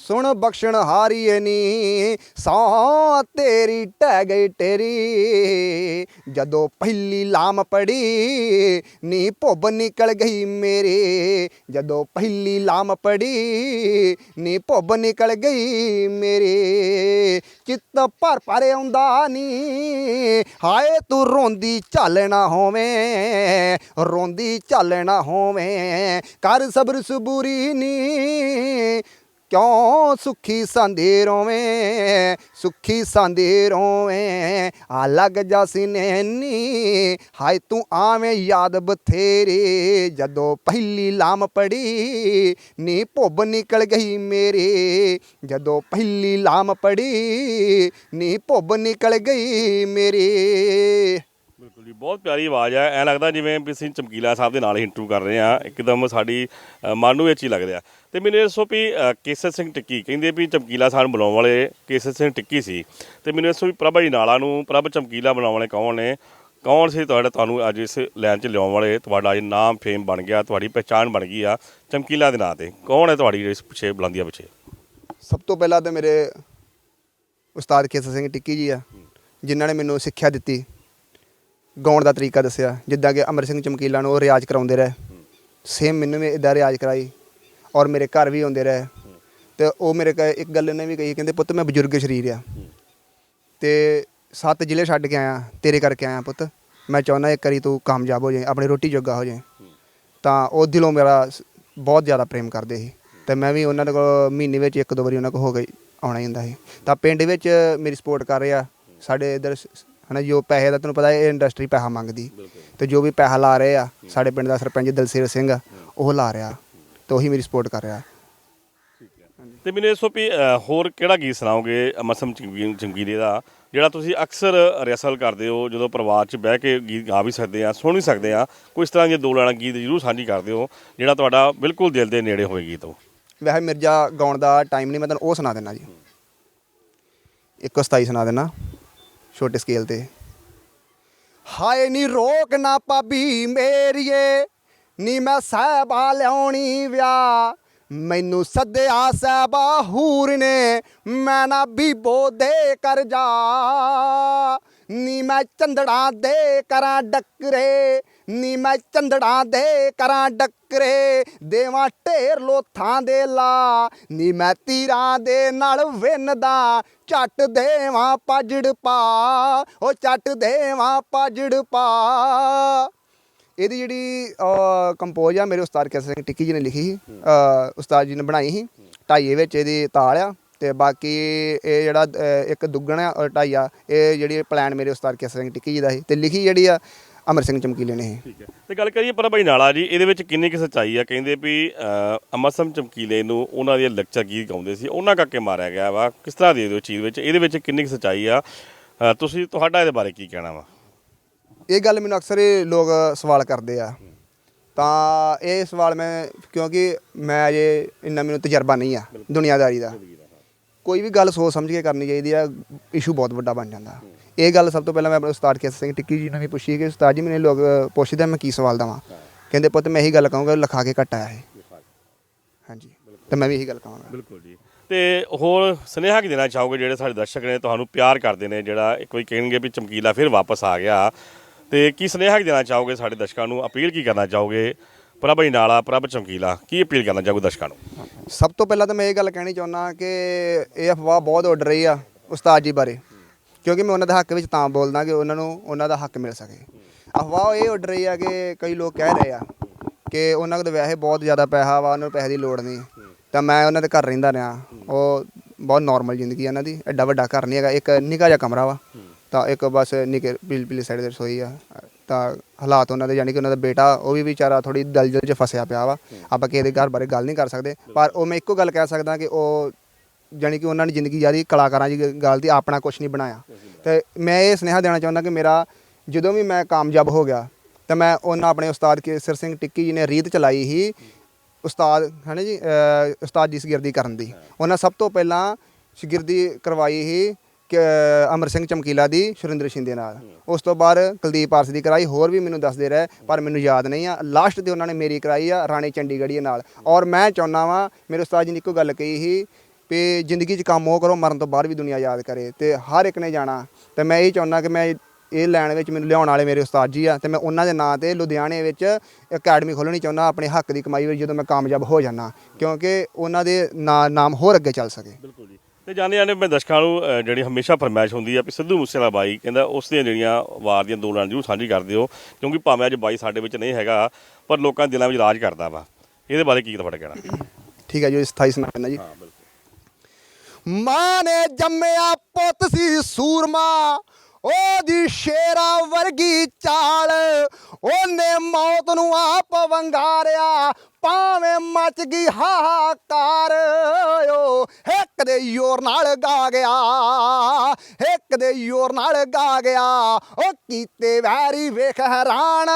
ਸੁਣ ਬਖਸ਼ਣ ਹਾਰੀਏ ਨੀ ਸੌ ਤੇਰੀ ਟਹਿ ਗਈ ਟੇਰੀ ਜਦੋਂ ਪਹਿਲੀ ਲਾਮ ਪੜੀ, ਨੀ ਭੁੱਬ ਨਿਕਲ ਗਈ ਮੇਰੇ। ਜਦੋਂ ਪਹਿਲੀ ਲਾਮ ਪੜੀ, ਨੀ ਭੁੱਬ ਨਿਕਲ ਗਈ ਮੇਰੇ। ਚਿੱਤ ਭਰ ਭਰ ਆਉਂਦਾ ਨੀ, ਹਾਏ ਤੂੰ ਰੋਂਦੀ ਚੱਲ ਨਾ ਹੋਵੇਂ, ਰੋਂਦੀ ਚੱਲ ਨਾ ਹੋਵੇਂ। ਕਰ ਸਬਰ ਸਬੂਰੀ ਨੀ ਕਿਉਂ ਸੁਖੀ ਸੰਦੇ ਰੋਵੇਂ, ਸੁਖੀ ਸੰਦੇ ਰੋਵੇਂ? ਆ ਲੱਗ ਜਾ ਸੀਨੇ ਨੀ, ਹਾਏ ਤੂੰ ਆਵੇਂ ਯਾਦ ਬਥੇਰੇ। ਜਦੋਂ ਪਹਿਲੀ ਲਾਮ ਪੜੀ, ਨੀ ਭੁੱਬ ਨਿਕਲ ਗਈ ਮੇਰੇ। ਜਦੋਂ ਪਹਿਲੀ ਲਾਮ ਪੜੀ, ਨੀ ਭੁੱਬ ਨਿਕਲ ਗਈ ਮੇਰੇ। ਬਿਲਕੁਲ ਜੀ ਬਹੁਤ ਪਿਆਰੀ ਆਵਾਜ਼ ਹੈ। ਐ ਲੱਗਦਾ ਜਿਵੇਂ ਵੀ ਅਸੀਂ ਚਮਕੀਲਾ ਸਾਹਿਬ ਦੇ ਨਾਲ ਹੀ ਇੰਟਰਵਿਊ ਕਰ ਰਹੇ ਹਾਂ। ਇੱਕਦਮ ਸਾਡੀ ਅ, ਮਨ ਨੂੰ ਇਹ ਚੀਜ਼ ਲੱਗ ਰਿਹਾ ਤੇ ਮੈਨੂੰ ਇਹ ਦੱਸੋ ਵੀ ਅ, ਕੇਸਰ ਸਿੰਘ ਟਿੱਕੀ ਕਹਿੰਦੇ ਵੀ ਚਮਕੀਲਾ ਸਾਹਿਬ ਨੂੰ ਬੁਲਾਉਣ ਵਾਲੇ ਕੇਸਰ ਸਿੰਘ ਟਿੱਕੀ ਸੀ। ਤੇ ਮੈਨੂੰ ਇਹ ਦੱਸੋ ਵੀ ਪ੍ਰਭਾ ਜੀ ਨਾਲਾ ਨੂੰ ਪ੍ਰਭ ਚਮਕੀਲਾ ਬਣਾਉਣ ਵਾਲੇ ਕੌਣ ਨੇ? ਕੌਣ ਸੀ ਤੁਹਾਡਾ ਤੁਹਾਨੂੰ ਅੱਜ ਇਸ ਲਾਈਨ 'ਚ ਲਿਆਉਣ ਵਾਲੇ? ਤੁਹਾਡਾ ਅੱਜ ਨਾਮ ਫੇਮ ਬਣ ਗਿਆ ਤੁਹਾਡੀ ਪਛਾਣ ਬਣ ਗਈ ਆ ਚਮਕੀਲਾ ਦੇ ਨਾਂ ਤੇ। ਕੌਣ ਹੈ ਤੁਹਾਡੀ ਇਸ ਪਿੱਛੇ ਬੁਲੰਦੀਆਂ ਪਿੱਛੇ? ਸਭ ਤੋਂ ਪਹਿਲਾਂ ਤਾਂ ਮੇਰੇ ਉਸਤਾਦ ਕੇਸਰ ਸਿੰਘ ਟਿੱਕੀ ਜੀ ਆ ਜਿਨ੍ਹਾਂ ਨੇ ਮੈਨੂੰ ਸਿੱਖਿਆ ਦਿੱਤੀ। ਗਾਉਣ ਦਾ ਤਰੀਕਾ ਦੱਸਿਆ। ਜਿੱਦਾਂ ਕਿ ਅਮਰ ਸਿੰਘ ਚਮਕੀਲਾ ਨੂੰ ਉਹ ਰਿਆਜ਼ ਕਰਾਉਂਦੇ ਰਹੇ। ਸੇਮ ਮੈਨੂੰ ਵੀ ਇਦਾਂ ਰਿਆਜ਼ ਕਰਾਈ ਔਰ ਮੇਰੇ ਘਰ ਵੀ ਆਉਂਦੇ ਰਹੇ। ਤੇ ਉਹ ਮੇਰੇ ਕ ਇੱਕ ਗੱਲ ਇਹਨੇ ਵੀ ਕਹੀ, ਕਹਿੰਦੇ, ਪੁੱਤ, ਮੈਂ ਬਜ਼ੁਰਗ ਸਰੀਰ ਆ। ਤੇ ਸੱਤ ਜ਼ਿਲ੍ਹੇ ਛੱਡ ਕੇ ਆਇਆ, ਤੇਰੇ ਕਰਕੇ ਆਇਆ ਪੁੱਤ। ਮੈਂ ਚਾਹੁੰਦਾ ਇੱਕ ਵਾਰੀ ਤੂੰ ਕਾਮਯਾਬ ਹੋ ਜਾਏ ਆਪਣੀ ਰੋਟੀ ਜੋਗਾ ਹੋ ਜਾਏ ਤਾਂ ਉਹ ਦਿਲੋਂ ਮੇਰਾ ਬਹੁਤ ਜ਼ਿਆਦਾ ਪ੍ਰੇਮ ਕਰਦੇ ਸੀ। ਤੇ ਮੈਂ ਵੀ ਉਹਨਾਂ ਦੇ ਕੋਲ ਮਹੀਨੇ ਵਿੱਚ ਇੱਕ ਦੋ ਵਾਰੀ ਉਹਨਾਂ ਕੋਲ ਹੋ ਗਈ ਆਉਣਾ ਹੀ ਹੁੰਦਾ ਸੀ। ਤਾਂ ਪਿੰਡ ਵਿੱਚ ਮੇਰੀ ਸਪੋਰਟ ਕਰ ਰਿਹਾ। ਸਾਡੇ ਇਧਰ ਹਨਾ ਜੋ ਪੈਸੇ ਦਾ ਤੁਹਾਨੂੰ ਪਤਾ ਇਹ ਇੰਡਸਟਰੀ ਪੈਸਾ ਮੰਗਦੀ। ਤੇ ਜੋ ਵੀ ਪੈਸਾ ਲਾ ਰਹੇ ਆ ਸਾਡੇ ਪਿੰਡ ਦਾ ਸਰਪੰਚ ਦਲਸੇਰ ਸਿੰਘ ਆ, ਉਹ ਲਾ ਰਿਹਾ। ਤੇ ਉਹੀ ਮੇਰੀ ਸਪੋਰਟ ਕਰ ਰਿਹਾ। ਤੇ ਮੈਨੂੰ ਇਸ ਵੀ ਹੋਰ ਕਿਹੜਾ ਗੀਤ ਸੁਣਾਓਗੇ ਮਸਮ ਚਮਕੀ- ਚਮਕੀਲੇ ਦਾ ਜਿਹੜਾ ਤੁਸੀਂ ਅਕਸਰ ਰਿਹਰਸਲ ਕਰਦੇ ਹੋ ਜਦੋਂ ਪਰਿਵਾਰ 'ਚ ਬਹਿ ਕੇ ਗੀਤ ਗਾ ਵੀ ਸਕਦੇ ਆ ਸੁਣ ਵੀ ਸਕਦੇ ਆ ਕੋਈ ਇਸ ਤਰ੍ਹਾਂ ਦੇ ਦੋ ਲਾਣਾ ਗੀਤ ਜ਼ਰੂਰ ਸਾਂਝੀ ਕਰਦੇ ਹੋ ਜਿਹੜਾ ਤੁਹਾਡਾ ਬਿਲਕੁਲ ਦਿਲ ਦੇ ਨੇੜੇ ਹੋਵੇ ਗੀਤ ਉਹ। ਵੈਸੇ ਮਿਰਜ਼ਾ ਗਾਉਣ ਦਾ ਟਾਈਮ ਨਹੀਂ ਮੈਂ ਤੁਹਾਨੂੰ ਉਹ ਸੁਣਾ ਦੇਣਾ ਜੀ। 127 ਸੁਣਾ ਦੇਣਾ ਛੋਟੇ ਸਕੇਲ ਤੇ। ਹਾਏ ਨੀ ਰੋਕ ਨਾ ਪਾਬੀ ਮੇਰੀਏ, ਨੀ ਮੈਂ ਸਹਿਬਾ ਲਿਆਉਣੀ ਵਿਆਹ। ਮੈਨੂੰ ਸੱਦਿਆ ਸਹਿਬਾ ਹੂਰ ਨੇ, ਮੈਂ ਨਾ ਬੀਬੋ ਦੇ ਕਰ ਜਾ। ਨੀ ਮੈਂ ਚੰਦੜਾ ਦੇ ਕਰਾਂ ਡੱਕਰੇ, ਨੀ ਮੈਂ ਚੰਦੜਾ ਦੇ ਕਰਾਂ ਡੱਕਰੇ। ਦੇਵਾਂ ਢੇਰ ਲੋਥਾਂ ਦੇ ਲਾ, ਨੀ ਮੈਂ ਤੀਰਾਂ ਦੇ ਨਾਲ ਵਿੰਨਦਾ। ਝੱਟ ਦੇਵਾਂ ਪਾਜੜ ਪਾ ਉਹ ਝੱਟ ਦੇਵਾਂ ਪਾਜੜ ਪਾ। ਇਹਦੀ ਜਿਹੜੀ ਕੰਪੋਜ਼ ਆ ਮੇਰੇ ਉਸਤਾਦ ਕੈਸਰ ਸਿੰਘ ਟਿੱਕੀ ਜੀ ਨੇ ਲਿਖੀ ਸੀ ਉਸਤਾਦ ਜੀ ਨੇ ਬਣਾਈ ਸੀ ਢਾਈਏ ਵਿੱਚ ਇਹਦੀ ਤਾਲ ਆ। ਤੇ ਬਾਕੀ ਇਹ ਜਿਹੜਾ ਇੱਕ ਦੁੱਗਣ ਔਰ ਆ ਇਹ ਜਿਹੜੀ ਪਲਾਨ ਮੇਰੇ ਉਸਤਾਦ ਕੈਸਰ ਸਿੰਘ ਟਿੱਕੀ ਜੀ ਦਾ ਸੀ ਤੇ ਲਿਖੀ ਜਿਹੜੀ ਆ ਅਮਰ ਸਿੰਘ ਚਮਕੀਲੇ ਨੇ ਇਹ। ਠੀਕ ਹੈ। ਤੇ ਗੱਲ ਕਰੀਏ ਪਰ ਭਾਈ ਨਾਲਾ ਜੀ ਇਹਦੇ ਵਿੱਚ ਕਿੰਨੀ ਕੁ ਸੱਚਾਈ ਆ? ਕਹਿੰਦੇ ਵੀ ਅ, ਅਮਰਸਮ ਚਮਕੀਲੇ ਨੂੰ ਉਹਨਾਂ ਦੇ ਲੈਕਚਰ ਗੀਤ ਗਾਉਂਦੇ ਸੀ ਉਹਨਾਂ ਕਰਕੇ ਮਾਰਿਆ ਗਿਆ ਵਾ। ਕਿਸ ਤਰ੍ਹਾਂ ਦੀ ਇਹ ਚੀਜ਼ ਵਿੱਚ? ਇਹਦੇ ਵਿੱਚ ਕਿੰਨੀ ਕੁ ਸੱਚਾਈ ਆ? ਤੁਸੀਂ ਤੁਹਾਡਾ ਇਹਦੇ ਬਾਰੇ ਕੀ ਕਹਿਣਾ ਵਾ? ਇਹ ਗੱਲ ਮੈਨੂੰ ਅਕਸਰ ਹੀ ਲੋਕ ਸਵਾਲ ਕਰਦੇ ਆ। ਤਾਂ ਇਹ ਸਵਾਲ ਮੈਂ ਕਿਉਂਕਿ ਮੈਂ ਅਜੇ ਇੰਨਾ ਮੈਨੂੰ ਤਜਰਬਾ ਨਹੀਂ ਆ ਦੁਨੀਆਦਾਰੀ ਦਾ। ਕੋਈ ਵੀ ਗੱਲ ਸੋਚ ਸਮਝ ਕੇ ਕਰਨੀ ਚਾਹੀਦੀ ਆ ਇਸ਼ੂ ਬਹੁਤ ਵੱਡਾ ਬਣ ਜਾਂਦਾ। ਇਹ ਗੱਲ ਸਭ ਤੋਂ ਪਹਿਲਾਂ ਮੈਂ ਆਪਣੇ ਉਸਤਾਦ ਕੇਸਰ ਸਿੰਘ ਟਿੱਕੀ ਜੀ ਨੂੰ ਵੀ ਪੁੱਛੀ ਕਿ ਉਸਤਾਦ ਜੀ ਮੈਨੂੰ ਲੋਕ ਪੁੱਛਦੇ ਆ, ਮੈਂ ਕੀ ਸਵਾਲ ਦਵਾਂ? ਕਹਿੰਦੇ, ਪੁੱਤ, ਮੈਂ ਇਹੀ ਗੱਲ ਕਹਾਂਗਾ, ਲਿਖਾ ਕੇ ਘੱਟ ਆਇਆ ਹੈ ਹਾਂਜੀ, ਤੇ ਮੈਂ ਵੀ ਇਹੀ ਗੱਲ ਕਹਾਂਗਾ। ਬਿਲਕੁਲ ਜੀ। ਤੇ ਹੋਰ ਸੁਨੇਹਾ ਕੀ ਦੇਣਾ ਚਾਹੋਗੇ ਜਿਹੜੇ ਸਾਡੇ ਦਰਸ਼ਕ ਨੇ, ਤੁਹਾਨੂੰ ਪਿਆਰ ਕਰਦੇ ਨੇ, ਜਿਹੜਾ ਇੱਕ ਵਾਰੀ ਕਹਿਣਗੇ ਵੀ ਚਮਕੀਲਾ ਫਿਰ ਵਾਪਸ ਆ ਗਿਆ। ਤੇ ਕੀ ਸੁਨੇਹਾ ਕੀ ਦੇਣਾ ਚਾਹੋਗੇ ਸਾਡੇ ਦਰਸ਼ਕਾਂ ਨੂੰ? ਅਪੀਲ ਕੀ ਕਰਨਾ ਚਾਹੋਗੇ? ਪ੍ਰਭ ਨਾਲਾ ਪ੍ਰਭ ਚਮਕੀਲਾ, ਕੀ ਅਪੀਲ ਕਰਨਾ ਚਾਹੋਗੇ ਦਰਸ਼ਕਾਂ ਨੂੰ? ਸਭ ਤੋਂ ਪਹਿਲਾਂ ਤਾਂ ਮੈਂ ਇਹ ਗੱਲ ਕਹਿਣੀ ਚਾਹੁੰਦਾ ਕਿ ਇਹ ਅਫਵਾਹ ਬਹੁਤ ਉੱਡ ਰਹੀ ਆ ਉਸਤਾਦ ਜੀ ਬਾਰੇ, ਕਿਉਂਕਿ ਮੈਂ ਉਹਨਾਂ ਦੇ ਹੱਕ ਵਿੱਚ ਤਾਂ ਬੋਲਦਾ ਕਿ ਉਹਨਾਂ ਨੂੰ ਉਹਨਾਂ ਦਾ ਹੱਕ ਮਿਲ ਸਕੇ। ਅਫਵਾਹ ਇਹ ਉੱਡ ਰਹੀ ਆ ਕਿ ਕਈ ਲੋਕ ਕਹਿ ਰਹੇ ਆ ਕਿ ਉਹਨਾਂ ਕੋਲ ਵੈਸੇ ਬਹੁਤ ਜ਼ਿਆਦਾ ਪੈਸਾ ਵਾ, ਉਹਨਾਂ ਨੂੰ ਪੈਸੇ ਦੀ ਲੋੜ ਨਹੀਂ, ਤਾਂ ਮੈਂ ਉਹਨਾਂ ਦੇ ਘਰ ਰਹਿੰਦਾ ਰਿਹਾ। ਉਹ ਬਹੁਤ ਨਾਰਮਲ ਜ਼ਿੰਦਗੀ ਆ ਉਹਨਾਂ ਦੀ, ਐਡਾ ਵੱਡਾ ਘਰ ਨਹੀਂ ਹੈਗਾ, ਇੱਕ ਨਿੱਕਾ ਜਿਹਾ ਕਮਰਾ ਵਾ, ਤਾਂ ਇੱਕ ਬਸ ਨਿੱਕੇ ਪੀਲ ਪੀਲੀ ਸਾਈਡ 'ਤੇ ਰਸੋਈ ਆ ਤਾਂ ਹਾਲਾਤ ਉਹਨਾਂ ਦੇ ਯਾਨੀ ਕਿ ਉਹਨਾਂ ਦਾ ਬੇਟਾ ਉਹ ਵੀ ਵਿਚਾਰਾ ਥੋੜੀ ਦਲਜਲ 'ਚ ਫਸਿਆ ਪਿਆ ਵਾ। ਆਪਾਂ ਕਿਸੇ ਦੇ ਘਰ ਬਾਰੇ ਗੱਲ ਨਹੀਂ ਕਰ ਸਕਦੇ। ਪਰ ਉਹ ਮੈਂ ਇੱਕੋ ਗੱਲ ਕਹਿ ਸਕਦਾ ਕਿ ਉਹ ਯਾਨੀ ਕਿ ਉਹਨਾਂ ਨੇ ਜ਼ਿੰਦਗੀ ਜਿਆਦੀ ਕਲਾਕਾਰਾਂ ਦੀ ਗੱਲ ਦੀ ਆਪਣਾ ਕੁਝ ਨਹੀਂ ਬਣਾਇਆ। ਤੇ ਮੈਂ ਇਹ ਸੁਨੇਹਾ ਦੇਣਾ ਚਾਹੁੰਦਾ ਕਿ ਮੇਰਾ ਜਦੋਂ ਵੀ ਮੈਂ ਕਾਮਯਾਬ ਹੋ ਗਿਆ ਤਾਂ ਮੈਂ ਉਹਨਾਂ ਆਪਣੇ ਉਸਤਾਦ ਕੇਸਰ ਸਿੰਘ ਟਿੱਕੀ ਜੀ ਨੇ ਰੀਤ ਚਲਾਈ ਸੀ ਉਸਤਾਦ ਹੈ ਨਾ ਜੀ ਉਸਤਾਦ ਜੀ ਸ਼ਗਿਰਦੀ ਕਰਨ ਦੀ। ਉਹਨਾਂ ਸਭ ਤੋਂ ਪਹਿਲਾਂ ਸ਼ਗਿਰਦੀ ਕਰਵਾਈ ਸੀ ਕਿ ਅਮਰ ਸਿੰਘ ਚਮਕੀਲਾ ਦੀ, ਸੁਰਿੰਦਰ ਸ਼ਿੰਦੇ ਨਾਲ। ਉਸ ਤੋਂ ਬਾਅਦ ਕੁਲਦੀਪ ਆਰਸ ਦੀ ਕਰਾਈ, ਹੋਰ ਵੀ ਮੈਨੂੰ ਦੱਸਦੇ ਰਹੇ, ਪਰ ਮੈਨੂੰ ਯਾਦ ਨਹੀਂ ਆ। ਲਾਸਟ ਤੇ ਉਹਨਾਂ ਨੇ ਮੇਰੀ ਕਰਾਈ ਆ, ਰਾਣੀ ਚੰਡੀਗੜ੍ਹੀ ਨਾਲ। ਔਰ ਮੈਂ ਚਾਹੁੰਦਾ ਵਾਂ, ਮੇਰੇ ਉਸਤਾਦ ਜੀ ਨੇ ਇੱਕੋ ਗੱਲ ਕਹੀ ਸੀ ਵੀ ਜ਼ਿੰਦਗੀ 'ਚ ਕੰਮ ਉਹ ਕਰੋ, ਮਰਨ ਤੋਂ ਬਾਅਦ ਵੀ ਦੁਨੀਆ ਯਾਦ ਕਰੇ। ਤੇ ਹਰ ਇੱਕ ਨੇ ਜਾਣਾ। ਤੇ ਮੈਂ ਇਹ ਚਾਹੁੰਦਾ ਕਿ ਮੈਂ ਇਹ ਲੈਣ ਵਿੱਚ ਮੈਨੂੰ ਲਿਆਉਣ ਵਾਲੇ ਮੇਰੇ ਉਸਤਾਦ ਜੀ ਆ, ਤੇ ਮੈਂ ਉਹਨਾਂ ਦੇ ਨਾਂ ਤੇ ਲੁਧਿਆਣੇ ਵਿੱਚ ਅਕੈਡਮੀ ਖੋਲ੍ਹਣੀ ਚਾਹੁੰਦਾ, ਆਪਣੇ ਹੱਕ ਦੀ ਕਮਾਈ ਵਿੱਚ ਜਦੋਂ ਮੈਂ ਕਾਮਯਾਬ ਹੋ ਜਾਣਾ ਕਿਉਂਕਿ ਉਹਨਾਂ ਦੇ ਨਾਂ ਨਾਮ ਹੋਰ ਅੱਗੇ ਚੱਲ ਸਕੇ। ਬਿਲਕੁਲ ਜੀ। ਤੇ ਜਾਣੇ ਜਾਣੇ ਮੈਂ ਦਰਸ਼ਕਾਂ ਨੂੰ ਅ, ਜਿਹੜੀ ਹਮੇਸ਼ਾ ਫਰਮਾਇਸ਼ ਹੁੰਦੀ ਆ ਵੀ ਸਿੱਧੂ ਮੂਸੇਵਾਲਾ ਬਾਈ ਕਹਿੰਦਾ ਉਸ ਦੀਆਂ ਜਿਹੜੀਆਂ ਵਾਰ ਦੀਆਂ ਦੋ ਲਾਈਨਾਂ ਜ਼ਰੂਰ ਸਾਂਝੀ ਕਰ ਦਿਓ ਕਿਉਂਕਿ ਭਾਵੇਂ ਅੱਜ ਬਾਈ ਸਾਡੇ ਵਿੱਚ ਨਹੀਂ ਹੈਗਾ ਪਰ ਲੋਕਾਂ ਦੇ ਦਿਲਾਂ ਵਿੱਚ ਰਾਜ ਕਰਦਾ ਵਾ। ਇਹਦੇ ਬਾਰੇ ਕੀ ਤੁਹਾਡਾ ਕਹਿਣਾ? ਠੀਕ ਹੈ ਜੀ 27 ਸੁਣਾ ਦੇਣਾ ਜੀ। ਹਾਂ ਬਿਲਕੁਲ। ਮਾਂ ਨੇ ਜੰਮਿਆ ਪੁੱਤ ਸੀ ਸੂਰਮਾ ਉਹਦੀ ਸ਼ੇਰਾ ਵਰਗੀ ਚਾਲ, ਉਹਨੇ ਮੌਤ ਨੂੰ ਆਪ ਵੰਗਾਰਿਆ, ਭਾਵੇਂ ਮਚ ਗਈ ਹਾਹਾਕਾਰ। ਓ, ਇੱਕ ਦੇ ਯੋਰ ਨਾਲ ਗਾ ਗਿਆ, ਇੱਕ ਦੇ ਯੋਰ ਨਾਲ ਗਾ ਗਿਆ, ਉਹ ਕੀਤੇ ਵੈਰੀ ਵੇਖ ਹੈਰਾਨ।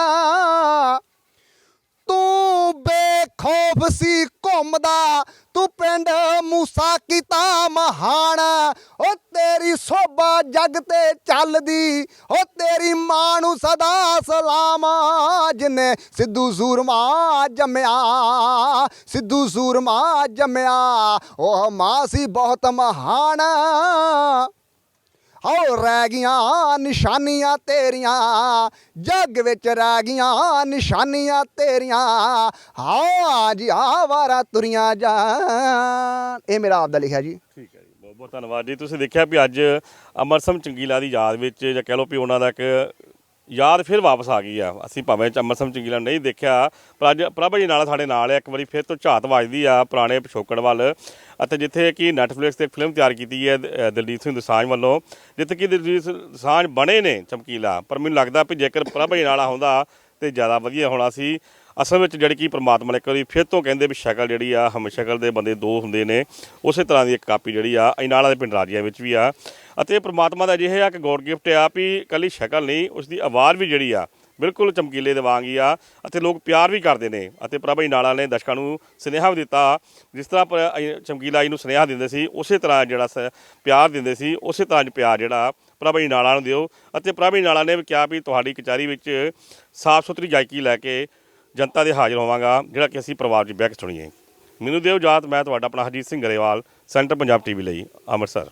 ਤੂੰ ਬੇਖੌਫ ਸੀ ਘੁੰਮਦਾ ਤੂੰ ਪਿੰਡ ਮੂਸਾ ਕੀਤਾ ਮਹਾਨ। ਓ ਤੇਰੀ ਸੋਭਾ ਜਗ ਤੇ ਚੱਲਦੀ, ਓ ਤੇਰੀ ਮਾਂ ਨੂੰ ਸਦਾ ਸਲਾਮ ਜਿਨੇ ਸਿੱਧੂ ਸੂਰਮਾ ਜੰਮਿਆ, ਸਿੱਧੂ ਸੂਰਮਾ ਜੰਮਿਆ। ਉਹ ਮਾਂ ਸੀ ਬਹੁਤ ਮਹਾਨ। ਆਓ ਰਹਿ ਗਈਆਂ ਨਿਸ਼ਾਨੀਆਂ ਤੇਰੀਆਂ, ਜੱਗ ਵਿੱਚ ਰਹਿ ਗਈਆਂ ਨਿਸ਼ਾਨੀਆਂ ਤੇਰੀਆਂ। ਹਾਂ ਅੱਜ ਆਵਾਰਾ ਤੁਰੀਆਂ ਜਾਣ। ਇਹ ਮੇਰਾ ਆਪ ਦਾ ਲਿਖਿਆ ਜੀ। ਠੀਕ ਹੈ ਜੀ ਬਹੁਤ ਬਹੁਤ ਧੰਨਵਾਦ ਜੀ। ਤੁਸੀਂ ਦੇਖਿਆ ਵੀ ਅੱਜ ਅਮਰਸਮ ਚੰਗੀਲਾ ਦੀ ਯਾਦ ਵਿੱਚ ਜਾਂ ਕਹਿ ਲਓ ਵੀ ਉਹਨਾਂ ਦਾ ਇੱਕ ਯਾਦ ਫਿਰ ਵਾਪਸ ਆ ਗਈ ਆ। ਅਸੀਂ ਭਾਵੇਂ ਚ ਅਮਰਸਮ ਚੰਗੀਲਾ ਨਹੀਂ ਦੇਖਿਆ, ਪਰ ਅੱਜ ਪ੍ਰਭਾ ਜੀ ਨਾਲ ਸਾਡੇ ਨਾਲ ਆ, ਇੱਕ ਵਾਰੀ ਫਿਰ ਤੋਂ ਝਾਤ ਵੱਜਦੀ ਆ ਪੁਰਾਣੇ ਪਿਛੋਕੜ ਵੱਲ। ਅਤੇ ਜਿੱਥੇ ਕਿ ਨੈਟਫਲਿਕਸ ਤੇ ਫਿਲਮ ਤਿਆਰ ਕੀਤੀ ਹੈ ਦ- ਦਲਜੀਤ ਸਿੰਘ ਦਸਾਂਝ ਵੱਲੋਂ, ਜਿੱਥੇ ਕਿ ਦਲਜੀਤ ਦਸਾਂਝ ਬਣੇ ਨੇ ਚਮਕੀਲਾ। ਪਰ ਮੈਨੂੰ ਲੱਗਦਾ ਵੀ ਜੇਕਰ ਪ੍ਰਭਾ ਜੀ ਨਾਲਾ ਆਉਂਦਾ ਤੇ ਜ਼ਿਆਦਾ ਵਧੀਆ ਹੋਣਾ ਸੀ। ਅਸਲ ਵਿੱਚ ਜਿਹੜੀ ਕਿ ਪ੍ਰਮਾਤਮਾ ਨੇ ਇੱਕ ਵਾਰੀ ਫਿਰ ਤੋਂ ਕਹਿੰਦੇ ਵੀ ਸ਼ਕਲ ਜਿਹੜੀ ਆ ਹਮਸ਼ਕਲ ਦੇ ਬੰਦੇ ਦੋ ਹੁੰਦੇ ਨੇ। ਉਸੇ ਤਰ੍ਹਾਂ ਦੀ ਇੱਕ ਕਾਪੀ ਜਿਹੜੀ ਆ ਇਨਾਲਾ ਦੇ ਪਿੰਡ ਰਾਜੀਆਂ ਵਿੱਚ ਵੀ ਆ। ਅਤੇ ਪ੍ਰਮਾਤਮਾ ਦਾ ਅਜਿਹਾ ਆ ਕਿ ਗੋਡ ਗਿਫਟ ਆ ਵੀ ਇਕੱਲੀ ਸ਼ਕਲ ਨਹੀਂ ਉਸ ਦੀ ਆਵਾਜ਼ ਵੀ ਜਿਹੜੀ ਆ, ਬਿਲਕੁਲ ਚਮਕੀਲੇ ਦੇ ਵਾਂਗ ਹੀ ਆ ਅਤੇ ਲੋਕ ਪਿਆਰ ਵੀ ਕਰਦੇ ਨੇ। ਅਤੇ ਪ੍ਰਭੂ ਨਾਲਾ ਨੇ ਦਰਸ਼ਕਾਂ ਨੂੰ ਸੁਨੇਹਾ ਵੀ ਦਿੱਤਾ, ਜਿਸ ਤਰ੍ਹਾਂ ਪਰ- ਚਮਕੀਲਾ ਜੀ ਨੂੰ ਸੁਨੇਹਾ ਦਿੰਦੇ ਸੀ, ਉਸੇ ਤਰ੍ਹਾਂ ਜਿਹੜਾ ਸ- ਪਿਆਰ ਦਿੰਦੇ ਸੀ, ਉਸੇ ਤਰ੍ਹਾਂ ਪਿਆਰ ਜਿਹੜਾ ਪ੍ਰਭੂ ਨਾਲਾ ਨੂੰ ਦਿਓ। ਅਤੇ ਪ੍ਰਭੂ ਨਾਲਾ ਨੇ ਵੀ ਕਿਹਾ ਵੀ ਤੁਹਾਡੀ ਕਚਹਿਰੀ ਵਿੱਚ ਸਾਫ਼ ਸੁਥਰੀ ਗਾਇਕੀ ਲੈ ਕੇ ਜਨਤਾ ਦੇ ਹਾਜ਼ਰ ਹੋਵਾਂਗਾ, ਜਿਹੜਾ ਕਿ ਅਸੀਂ ਪਰਿਵਾਰ 'ਚ ਬਹਿ ਕੇ ਸੁਣੀਏ ਮੈਨੂੰ ਦਿਓ ਜਾਤ ਮੈਂ ਤੁਹਾਡਾ ਆਪਣਾ ਹਰਜੀਤ ਸਿੰਘ ਗਰੇਵਾਲ, ਸੈਂਟਰ ਪੰਜਾਬ ਟੀਵੀ ਲਈ, ਅੰਮ੍ਰਿਤਸਰ।